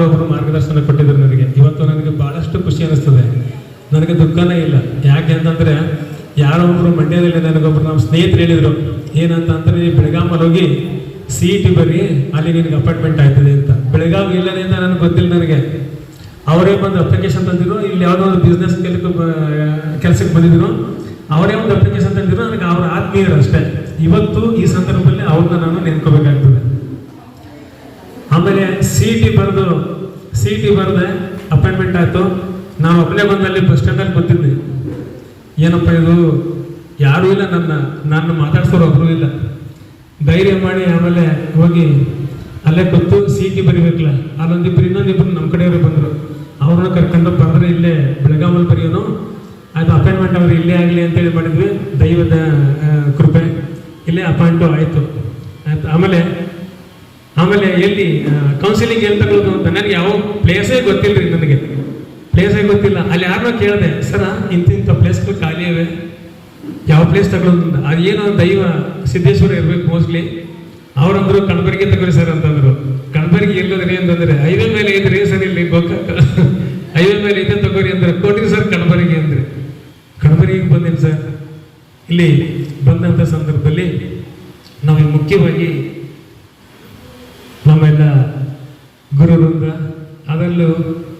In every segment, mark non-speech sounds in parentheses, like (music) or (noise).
ಒಬ್ಬರು ಮಾರ್ಗದರ್ಶನ ಕೊಟ್ಟಿದ್ರು ನನಗೆ. ಇವತ್ತು ನನಗೆ ಬಹಳಷ್ಟು ಖುಷಿ ಅನಿಸ್ತದೆ. ನನಗೆ ದುಃಖನೇ ಇಲ್ಲ. ಯಾಕೆ ಅಂತಂದ್ರೆ, ಯಾರೋ ಒಬ್ರು ಮಂಡ್ಯದಲ್ಲಿ ನನಗೊಬ್ರು ನಮ್ಮ ಸ್ನೇಹಿತರು ಹೇಳಿದ್ರು ಏನಂತ ಅಂದ್ರೆ ನೀವು ಬೆಳಗಾಮಲ್ಲಿ ಹೋಗಿ ಸಿ ಇ ಟಿ ಬರ್ರಿ ಅಲ್ಲಿ ನಿನಗೆ ಅಪಾಯಿಂಟ್ಮೆಂಟ್ ಆಗ್ತದೆ ಅಂತ. ಬೆಳಗಾವ್ ಇಲ್ಲದೆ ಅಂತ ನನಗೆ ಗೊತ್ತಿಲ್ಲ ನನಗೆ. ಅವರೇ ಒಂದು ಅಪ್ಲಿಕೇಶನ್ ತಂದಿದ್ರು, ಇಲ್ಲಿ ಯಾವುದೋ ಒಂದು ಬಿಸ್ನೆಸ್ ಕೆಲಸಕ್ಕೆ ಬಂದಿದ್ರು. ಅವರೇ ಒಂದು ಅಪ್ಲಿಕೇಶನ್ ತಂದಿದ್ರು, ನನಗೆ ಅವರ ಆತ್ಮೀಯರು ಅಷ್ಟೇ. ಇವತ್ತು ಈ ಸಂದರ್ಭದಲ್ಲಿ ಅವ್ರನ್ನ ನಾನು ನೆನ್ಕೋಬೇಕಾಗ್ತದೆ. ಆಮೇಲೆ ಸಿ ಟಿ ಬರೆದು ಸಿ ಟಿ ಬರೆದೆ ಅಪಾಯಿಂಟ್ಮೆಂಟ್ ಆಯಿತು. ನಾನು ಒಬ್ಬನೇ ಬಂದಲ್ಲಿ ಬಸ್ ಸ್ಟ್ಯಾಂಡಲ್ಲಿ ಬಂದಿದ್ದೆ ಏನಪ್ಪ ಇದು? ಯಾರೂ ಇಲ್ಲ ನನ್ನ ನನ್ನ ಮಾತಾಡ್ಸೋರು ಒಬ್ಬರು ಇಲ್ಲ. ಧೈರ್ಯ ಮಾಡಿ ಆಮೇಲೆ ಹೋಗಿ ಅಲ್ಲೇ ಕೂತು ಸಿ ಟಿ ಬರಿಬೇಕಲ್ಲ. ಅಲ್ಲೊಂದಿಬ್ರು ಇನ್ನೊಂದಿಬ್ರು ನಮ್ಮ ಕಡೆಯವರು ಬಂದರು. ಅವ್ರನ್ನ ಕರ್ಕೊಂಡು ಬಂದರೆ ಇಲ್ಲೇ ಬೆಳಗಾವಲ್ಲಿ ಬರೆಯೋನು. ಅದು ಅಪಾಯಿಂಟ್ಮೆಂಟ್ ಅವರು ಇಲ್ಲೇ ಆಗಲಿ ಅಂತೇಳಿ ಮಾಡಿದ್ವಿ. ದೈವದ ಕೃಪೆ. ಇಲ್ಲೇ ಅಪಾಯಿಂಟು ಆಯಿತು. ಆಯ್ತು. ಆಮೇಲೆ ಆಮೇಲೆ ಎಲ್ಲಿ ಕೌನ್ಸಿಲಿಂಗ್ ಎಲ್ಲಿ ತಗೊಳ್ಳೋದು ಅಂತ, ನನಗೆ ಯಾವ ಪ್ಲೇಸೇ ಗೊತ್ತಿಲ್ಲ ರೀ ನನಗೆ. ಪ್ಲೇಸೇ ಗೊತ್ತಿಲ್ಲ. ಅಲ್ಲಿ ಯಾರನ್ನೋ ಕೇಳಿದೆ, ಸರ, ಇಂತಿಂಥ ಪ್ಲೇಸ್ಗಳು ಖಾಲಿ ಇವೆ. ಯಾವ ಪ್ಲೇಸ್ ತಗೊಳ್ಳೋದು ಅಂತ? ಅದೇನೋ ದೈವ ಸಿದ್ದೇಶ್ವರ ಇರಬೇಕು ಮೋಸ್ಟ್ಲಿ ಅವ್ರಂದ್ರು ಕಣಬರಿಗೆ ತಗೊಳ್ಳಿ ಸರ್ ಅಂತಂದ್ರು. ಕಣಬರಿಗೆ ಎಲ್ಲದ್ರಿ ಅಂತಂದ್ರೆ ಹೈವೇ ಮೇಲೆ ಐತ್ರಿ ಸರ್ ಇಲ್ಲಿ ಗೋಕಾಕ. (laughs) ಹೈವೇ ಮೇಲೆ ಇದೆ ತಗೋರಿ ಅಂದ್ರೆ, ಕೊಡ್ರಿ ಸರ್ ಕಣಬರಿಗೆ ಅಂದ್ರೆ. ಕಣಬರಿಗೆ ಬಂದಿಲ್ಲ ಸರ್? ಇಲ್ಲಿ ಬಂದಂಥ ಸಂದರ್ಭದಲ್ಲಿ ನಾವು ಮುಖ್ಯವಾಗಿ ನಮ್ಮೆಲ್ಲ ಗುರುವೃಂದ ಅದರಲ್ಲೂ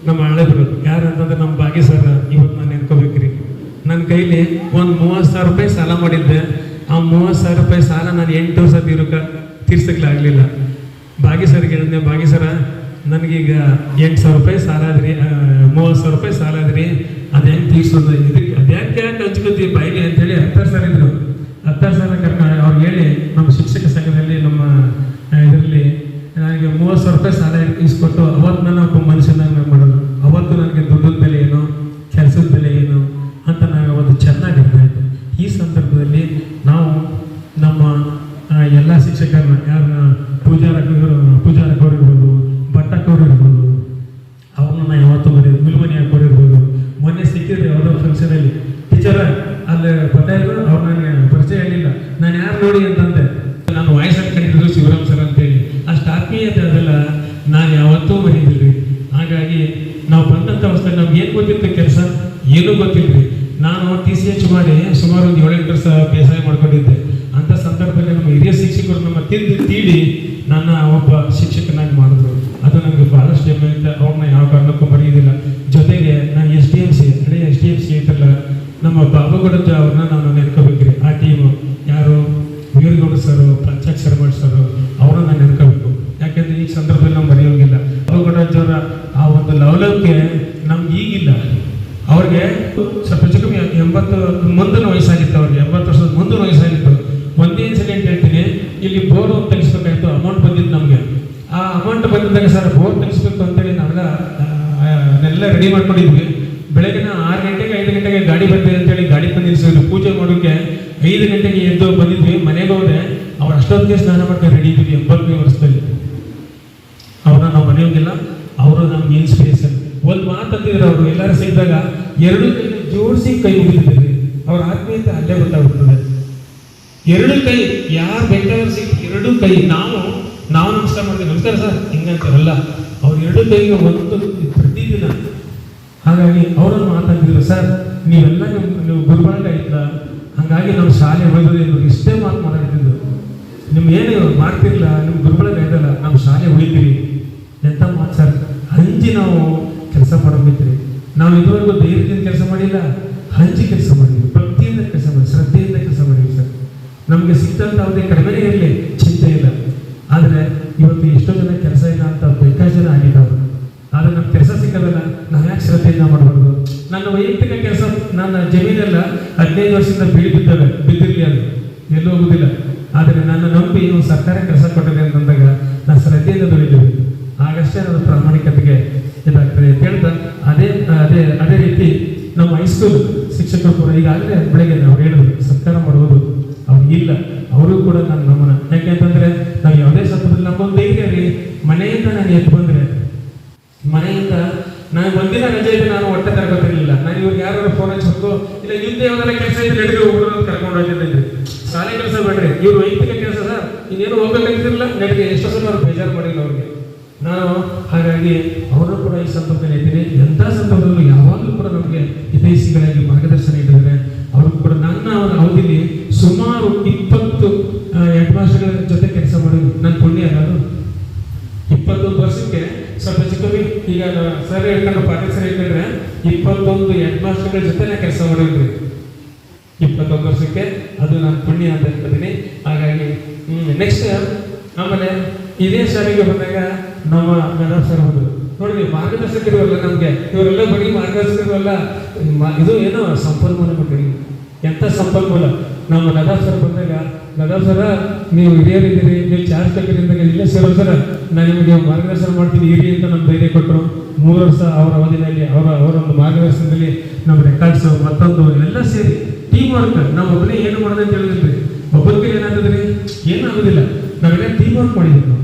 ನಮ್ಮ ಹಳೆಬರು ಯಾರು ಅಂತಂದ್ರೆ ನಮ್ಮ ಭಾಗ್ಯ ಸರ್ ಇವತ್ತು ನಾನು ನೆನ್ಕೋಬೇಕ್ರಿ ನನ್ನ ಕೈಲಿ ಒಂದು ಮೂವತ್ತು ಸಾವಿರ ರೂಪಾಯಿ ಸಾಲ ಮಾಡಿದ್ದೆ ಆ ಮೂವತ್ತು ಸಾವಿರ ರೂಪಾಯಿ ಸಾಲ ನಾನು ಎಂಟು ವರ್ಷ ತಿರುಕ ತೀರ್ಸಕ್ಲಾಗಲಿಲ್ಲ. ಭಾಗ್ಯ ಸರ್ಗೆ ಭಾಗ್ಯ ಸರ ನನಗೀಗ ಎಂಟು ಸಾವಿರ ರೂಪಾಯಿ ಸಾಲ ಆದ್ರಿ ಮೂವತ್ತು ಸಾವಿರ ರೂಪಾಯಿ ಸಾಲ ಆದ್ರಿ, ಅದು ಹೆಂಗೆ ತೀರ್ಸೋದು? ಇದಕ್ಕೆ ಅದ್ಯಾಕೆ ಯಾಕೆ ಹಂಚ್ಕೋತೀವಿ ಬಾಯಿಗೆ ಅಂತೇಳಿ ಹತ್ತಾರು ಸರ್ ಇದ್ರು. ಹತ್ತಾರು ಸಲ ಕರ್ಕೊಂಡು ಅವ್ರಿಗೆ ಹೇಳಿ, ನಮ್ಮ ಶಿಕ್ಷಕ ಸಂಘದಲ್ಲಿ, ನಮ್ಮ ಇದರಲ್ಲಿ, ನನಗೆ ಮೂವತ್ತು ಸಾವಿರ ರೂಪಾಯಿ ಸಾಲ ಇಸ್ಕೊಟ್ಟು ಅವತ್ತು ನಾನು ಒಬ್ಬ ಮನುಷ್ಯನಾಗ ಮಾಡೋದು ಅವತ್ತು ನನಗೆ ದುಡ್ಡದ ಬೆಲೆ ಏನು ಕೆಲಸದ ಬೆಲೆ ಏನು ಅಂತ ನಾನು ಅವತ್ತು ಚೆನ್ನಾಗಿ ಅರ್ಥ ಆಯ್ತು ಈ ಸಂದರ್ಭದಲ್ಲಿ ನಾವು ನಮ್ಮ ಆ, ಎಲ್ಲ ಶಿಕ್ಷಕರನ್ನ ಯಾರನ್ನ ಪೂಜಾರಕ್ಕವರು ಪೂಜಾರಕ್ಕವ್ರು ಇರ್ಬೋದು ಭಟ್ಟಕ್ಕವ್ರು ಇರ್ಬೋದು ಅವ್ರನ್ನ ನಾ ಯಾವತ್ತೂ ಮರೆಯೋದು ಮಿಲ್ಮನಿ ಹಾಕೋರು ಇರ್ಬೋದು ಮೊನ್ನೆ ಸಿಕ್ಕಿದ್ರೆ ಯಾವುದೋ ಫಂಕ್ಷನಲ್ಲಿ ಟೀಚರ ಅಲ್ಲಿ ಬಂದಾದ್ರು ಅವ್ರು ನನಗೆ ಪರಿಚಯ ಆಗಿಲ್ಲ ನಾನು ಯಾರು ನೋಡಿ ಅಂತಂದೆ ನಾನು ವಾಯ್ಸ್ ಹಾಕೊಂಡಿದ್ರು ಶಿವರಾಮ್ ಸರ್ ಅಂತೇಳಿ ಅಷ್ಟು ಆತ್ಮೀಯತೆ ಅದೆಲ್ಲ ನಾನು ಯಾವತ್ತೂ ಮರೀದಿಲ್ರಿ ಹಾಗಾಗಿ ನಾವು ಬಂದಂಥ ಅವಸ್ಥೆ ನಮ್ಗೆ ಏನು ಗೊತ್ತಿತ್ತು ಕೆಲಸ ಏನೂ ಗೊತ್ತಿಲ್ರಿ ನಾನು ಟಿ ಸಿ ಎಚ್ ಮಾಡಿ ಸುಮಾರು ಒಂದು ಏಳೆಂಟು ವರ್ಷ ಬೇಸಾಯ ಮಾಡ್ಕೊಂಡಿದ್ದೆ ಅಂಥ ಸಂದರ್ಭದಲ್ಲಿ ನಮ್ಮ ಹಿರಿಯ ಶಿಕ್ಷಕರು ನಮ್ಮ ತಿಂದು ತೀಡಿ ನನ್ನ ಒಬ್ಬ ಶಿಕ್ಷಕನಾಗಿ ಮಾಡಿದ್ರು ಅದು ನನಗೆ ಬಹಳಷ್ಟು ಹೆಮ್ಮೆ ಐತೆ ಅವ್ರನ್ನ ಯಾವ ಕಾರಣಕ್ಕೂ ಮರೆಯೋದಿಲ್ಲ ಜೊತೆಗೆ ನಾನು ಎಸ್ ಡಿ ಎಂ ಸಿ ಹಳೆ ಎಸ್ ಡಿ ಎಂ ಸಿ ಐತಲ್ಲ ಬಾಬುಗಡಜ ಅವ್ರನ್ನ ನಾನು ನೆನ್ಕೋಬೇಕ್ರಿ ಆ ಟೀಮು ಯಾರು? ವೀರಗೌಡ ಸರ್, ಪಂಚಾಕ್ಷರ ಭಟ್ ಸರ್, ಅವ್ರನ್ನ ನಾನು ನೆನ್ಕೋಬೇಕು. ಯಾಕೆಂದ್ರೆ ಈ ಸಂದರ್ಭದಲ್ಲಿ ನಾವು ಮರೆಯೋಂಗಿಲ್ಲ. ಅವರ ಆ ಒಂದು ಲವಲವಿಕೆ ನಮ್ಗೆ ಈಗಿಲ್ಲ. ಅವ್ರಿಗೆ ಸ್ವಲ್ಪ ಹೆಚ್ಚು ಕಮ್ಮಿ ಎಂಬತ್ತು ಮುಂದಿನ ವಯಸ್ಸಾಗಿತ್ತು ಅವ್ರಿಗೆ. ಎಂಬತ್ತು ವರ್ಷದ ಮುಂದಿನ ವಯಸ್ಸಾಗಿತ್ತು. ಒಂದೇ ಇನ್ಸಿಡೆಂಟ್ ಹೇಳ್ತೀನಿ. ಇಲ್ಲಿ ಬೋರ್ ತೆಗಿಸ್ಬೇಕಾಯ್ತು. ಅಮೌಂಟ್ ಬಂದಿತ್ತು ನಮಗೆ. ಆ ಅಮೌಂಟ್ ಬಂದಿದ್ದಾಗ ಸರ್ ಬೋರ್ ತೆಗಿಸ್ಬೇಕು ಅಂತೇಳಿ ನಾವೆಲ್ಲ ರೆಡಿ ಮಾಡ್ಕೊಂಡಿದ್ವಿ. ಬೆಳಗಿನ ಆರು ಗಂಟೆಗೆ, ಐದು ಗಂಟೆಗೆ ಗಾಡಿ ಬರ್ತೀವಿ ಅಷ್ಟೊತ್ತಿಗೆ ಸ್ನಾನ ಮಾಡ್ಕೊಂಡು ರೆಡಿ ಇದ್ವಿ ಎಂಬತ್ತನೇ ವರ್ಷದಲ್ಲಿ ಅವ್ರನ್ನ ನಾವು ಮನೆಯೋಗಿಲ್ಲ ಅವರು ನಮ್ಗೆ ಇನ್ಸ್ಪಿರೇಷನ್ ಒಂದು ಮಾತಂತಿದ್ರು ಅವರು, ಎಲ್ಲರೂ ಸಿಕ್ಕಿದಾಗ ಎರಡು ಕೈ ಜೋಡಿಸಿ ಕೈ ಮುಗಿದಿದ್ದಾರೆ ಅವ್ರ ಆತ್ಮೀಯತೆ ಅಲ್ಲೇ ಗೊತ್ತಾಗುತ್ತದೆ ಎರಡು ಕೈ, ಯಾರು ಬೇಕಾದ್ರೂ ಸಿಕ್ಕಿ ಎರಡು ಕೈ. ನಾವು ನಾವು ನಮಸ್ಕಾರ ಮಾಡ್ತೀವಿ. ನಮಸ್ಕಾರ ಸರ್ ಹಿಂಗಂತಾರಲ್ಲ ಅವ್ರ ಎರಡು ಕೈಗೆ ಒಂದು ಪ್ರತಿದಿನ. ಹಾಗಾಗಿ ಅವರನ್ನು ಮಾತಾಡಿದ್ರು ಸರ್, ನೀವೆಲ್ಲ ನೀವು ಗುರುಬಳಗ ಇದ್ದ, ಹಾಗಾಗಿ ನಾವು ಶಾಲೆ ಹೋಗೋದು ಇಷ್ಟೇ ಮಾತು ಮಾತಾಡ್ತಿದ್ದು ನಿಮ್ ಏನು ಮಾಡ್ತಿರ್ಲಿಲ್ಲ ನಿಮ್ ಗುರುಬಳಗ ಇದಲ್ಲ ನಮ್ಮ ಶಾಲೆ ಉಳಿತೀರಿ. ಎಂತ ಮಾತು ಸರ್ ಹಂಚಿ ನಾವು ಕೆಲಸ ಮಾಡೋದಿದ್ರಿ ನಾವು ಇದುವರೆಗೂ ಧೈರ್ಯದಿಂದ ಕೆಲಸ ಮಾಡಿಲ್ಲ ಹಂಚಿ ಕೆಲಸ ಮಾಡಿದ್ವಿ. ಭಕ್ತಿಯಿಂದ ಕೆಲಸ ಮಾಡಿ ಶ್ರದ್ಧೆಯಿಂದ ಕೆಲಸ ಮಾಡಿದ್ವಿ ಸರ್. ನಮಗೆ ಸಿಕ್ತಂತ ಯಾವುದೇ ಕಡಿಮೆ ಇರಲಿ, ಚಿಂತೆ ಇಲ್ಲ. ಆದರೆ ಇವತ್ತು ಎಷ್ಟೋ ಜನ ಕೆಲಸ ಇಲ್ಲ ಅಂತ ಬೇಕಾಷ್ಟು ಜನ ಆಗಿದ್ದಾವೆ ಆದರೆ ನಮ್ಗೆ ಕೆಲಸ ಸಿಕ್ಕದಲ್ಲ, ನಾವು ಯಾಕೆ ಶ್ರದ್ಧೆಯಿಂದ ಮಾಡಬಾರ್ದು? ನನ್ನ ವೈಯಕ್ತಿಕ ಕೆಲಸ, ನನ್ನ ಜಮೀನೆಲ್ಲ ಹದಿನೈದು ವರ್ಷದಿಂದ ಬೀಳಿ ಬಿದ್ದಿರಲಿ ಅದು ಎಲ್ಲೂ ಹೋಗುದಿಲ್ಲ ಆದರೆ ನನ್ನ ನಂಬಿ ನೀವು ಸರ್ಕಾರ ಕೆಲಸ ಕೊಟ್ಟಿದೆ ಅಂತಂದಾಗ ನಾ ಶ್ರದ್ಧೆಯಿಂದ ದುಡಿತೀವಿ ಆಗಷ್ಟೇ ನನ್ನ ಪ್ರಾಮಾಣಿಕತೆಗೆ ಇದಾಗ್ತದೆ ಅಂತ ಹೇಳ್ತಾ, ಅದೇ ಅದೇ ಅದೇ ರೀತಿ ನಮ್ಮ ಹೈಸ್ಕೂಲ್ ಶಿಕ್ಷಕರು ಕೂಡ ಈಗಾಗಲೇ ಬೆಳಗ್ಗೆ ನಾವು ಹೇಳಿದ್ರು ಸರ್ಕಾರ ಮಾಡುವುದು ಅವ್ರಿಗಿಲ್ಲ ಅವರು ಕೂಡ ನನ್ನ ನಮನ ಯಾಕೆಂತಂದ್ರೆ ನಾವು ಯಾವುದೇ ಸಂದರ್ಭದಲ್ಲಿ ನಮ್ಗೊಂದು ಧೈರ್ಯ ರೀ ಮನೆಯಿಂದ ನಾನು ಎದ್ದು ಬಂದ್ರೆ, ಮನೆಯಿಂದ ನಾನು ಒಂದಿನ ರಜೆ ಇದ್ದು ನಾನು ಹೊಟ್ಟೆ ತರಗೋತಿರ್ಲಿಲ್ಲ ನಾನು ಇವ್ರಿಗೆ ಯಾರು ಫೋನ್ ಹಚ್ಚಬೇಕು ಇಲ್ಲ ಹಿಂದೆ ಯಾವ್ದಾರ ಕೆಲಸ ಇದ್ರೆ ನಡೆದು ಹೋಗೋದು ಕರ್ಕೊಂಡು ಹೋಗಿದ್ದೆ ಶಾಲೆ ಕೆಲಸ ಬೇಡ್ರಿ ಇವ್ರು ವೈಯಕ್ತಿಕ ಕೆಲಸ ಸರ್. ಇನ್ನೇನು ಹೋಗ್ಬೇಕಾಗಿದ್ದಿರಲ್ಲ ನನಗೆ ಎಷ್ಟೋ ಸಲ ಅವ್ರು ಬೇಜಾರು ಮಾಡಿಲ್ಲ ಅವ್ರಿಗೆ ನಾನು ಹಾಗಾಗಿ ಈ ಸಂದರ್ಭದಲ್ಲಿ ಇದ್ದೀನಿ ಎಂಥ ಸಂದರ್ಭದಲ್ಲೂ ಯಾವಾಗಲೂ ಕೂಡ ನಮಗೆ ಹಿತೈಷಿಗಳಾಗಿ ಮಾರ್ಗದರ್ಶನ ಇಟ್ಟಿದ್ದಾರೆ ಅವರು ಕೂಡ ನನ್ನ ಅವರ ಅವಧಿಯಲ್ಲಿ ಸುಮಾರು ಇಪ್ಪತ್ತು ಹೆಡ್ ಮಾಸ್ಟರ್ಗಳ ಜೊತೆ ಕೆಲಸ ಮಾಡಿದ್ರು ನನ್ನ ಪುಣ್ಯ ಅದು ಇಪ್ಪತ್ತೊಂದು ವರ್ಷಕ್ಕೆ ಸ್ವಲ್ಪ ಚಿಕ್ಕವಿ ಈಗ ಸರ್ ಹೇಳ್ಕೊಂಡು ಪಾಟೀಲ್ ಸರ್ ಹೇಳ್ಕೊಂಡ್ರೆ ಇಪ್ಪತ್ತೊಂದು ಹೆಡ್ ಮಾಸ್ಟರ್ಗಳ ಜೊತೆನೇ ಕೆಲಸ ಮಾಡಿದ್ರಿ ಇಪ್ಪತ್ತೊಂದು ವರ್ಷಕ್ಕೆ ಅದು ನಾನು ಪುಣ್ಯ ಅಂತ ಹೇಳ್ತೀನಿ ಹಾಗಾಗಿ ನೆಕ್ಸ್ಟ್ ಆಮೇಲೆ ಇದೇ ಶಾಲೆಗೆ ಬಂದಾಗ ನಮ್ಮ ಮೇಡಮ್ ಸರ್ ನೋಡಿ ಮಾರ್ಗದರ್ಶಕರಿವಲ್ಲ ನಮಗೆ, ಇವರೆಲ್ಲ ಬರೀ ಮಾರ್ಗದರ್ಶಕರಲ್ಲ ಇದು ಏನೋ ಸಂಪನ್ಮೂಲ ಮಕ್ಕಳಿಗೆ ಎಂಥ ಸಂಪನ್ಮೂಲ? ನಮ್ಮ ಲದಾ ಸರ್ ಬಂದಾಗ ನದಾಫ್ ಸರ, ನೀವು ಹಿರಿಯರಿದ್ದೀರಿ ನೀವು ಚಾರ್ಜ್ ತಗೊಂಡಿದ್ದಾಗ ಇಲ್ಲ ಸರ್ ಸರ. ನಾನು ನಿಮಗೆ ಮಾರ್ಗದರ್ಶನ ಮಾಡ್ತೀನಿ ಇರಿ ಅಂತ ನಮ್ಮ ಧೈರ್ಯ ಕೊಟ್ಟರು. ಮೂರು ವರ್ಷ ಅವರ ಅವಧಿಯಲ್ಲಿ ಅವರ ಅವರ ಒಂದು ಮಾರ್ಗದರ್ಶನದಲ್ಲಿ ನಮ್ಮ ರೆಕಾರ್ಡ್ಸ್, ಮತ್ತೊಂದು ಎಲ್ಲ ಸೇರಿ ಟೀಮ್ ವರ್ಕ್ ನಾವು ಒಬ್ಬನೇ ಏನು ಮಾಡೋದು ಅಂತ ಹೇಳಿದ್ರಿ ಒಬ್ಬರಿಗೆ ಏನಾಗ್ತದ್ರಿ ಏನಾಗೋದಿಲ್ಲ? ನಾವೆಲ್ಲ ಟೀಮ್ ವರ್ಕ್ ಮಾಡಿದ್ವಿ.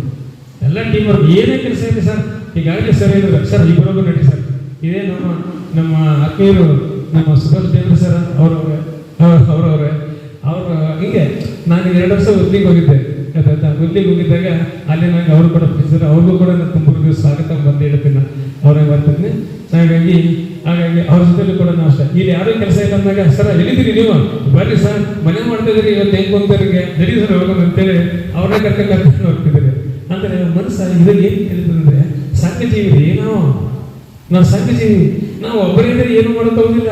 ಎಲ್ಲ ಟೀಮ್ ವರ್ಕ್ ಏನೇ ಕೆಲಸ ಇದೆ ಸರ್, ಈಗಾಗಲೇ ಸರ್ ಹೇಳಿದ್ರು. ಸರ್ ಇಬ್ಬರೊಬ್ಬರು ನಡಿ ಸರ್. ಇದೇ ನಮ್ಮ ನಮ್ಮ ಆತ್ಮೀಯರು, ನಮ್ಮ ಸುಭಾಷ್ ಚಂದ್ರ ಸರ್ ಅವರವ್ರೆ ಅವರವ್ರೆ. ಅವರು, ಹಿಂಗೆ ನಾನು ಎರಡು ವರ್ಷ ಉರ್ಲಿಗೆ ಹೋಗಿದ್ದೆ. ಆಯ್ತಾ ಉರ್ಲಿಗೆ ಹೋಗಿದ್ದಾಗ ಅಲ್ಲಿ ನನಗೆ ಅವರು ಕೂಡ ಪರಿಚಯ ಅವ್ರಿಗೂ ಕೂಡ ನಾನು ತುಂಬ ಸ್ವಾಗತ ಬಂದು ಹೇಳ್ತೀನಿ. ಅವ್ರಿಗೆ ಬರ್ತೀನಿ. ಹಾಗಾಗಿ ಹಾಗಾಗಿ ಅವ್ರ ಜೊತೆಲೂ ಕೂಡ ನಾವು ಅಷ್ಟೇ. ಇಲ್ಲಿ ಯಾರು ಕೆಲಸ ಇಲ್ಲ ಅಂದಾಗ, ಸರ್, ಎಲ್ಲಿದ್ದೀರಿ ನೀವು? ಬರ್ರಿ ಸರ್ ಮನೆ ಮಾಡ್ತಾ ಇದ್ರಿ ಇವತ್ತು ಹೆಂಗೆ ಹೋಗ್ತಾರಿಗೆ ನಡಿ ಸರ್, ಹೋಗೋಣ, ಅಂತೇಳಿ ಅವ್ರನ್ನ ಕರ್ಕೊಂಡು ಕರ್ಕೊಂಡು ಹೋಗ್ತಿದ್ದಾರೆ ಅಂದರೆ ಮನಸ್ಸು ಇದ್ರಲ್ಲಿ ಏನು ಹೇಳ್ತದಂದ್ರೆ ಸಂಘಜೀವಿ ಏನೋ? ನಾವು ನಾವು ಸಂಘಜೀವಿ ನಾವು ಒಬ್ಬರಿಂದ ಏನು ಮಾಡೋಕ್ಕೆ ಹೋಗಿಲ್ಲ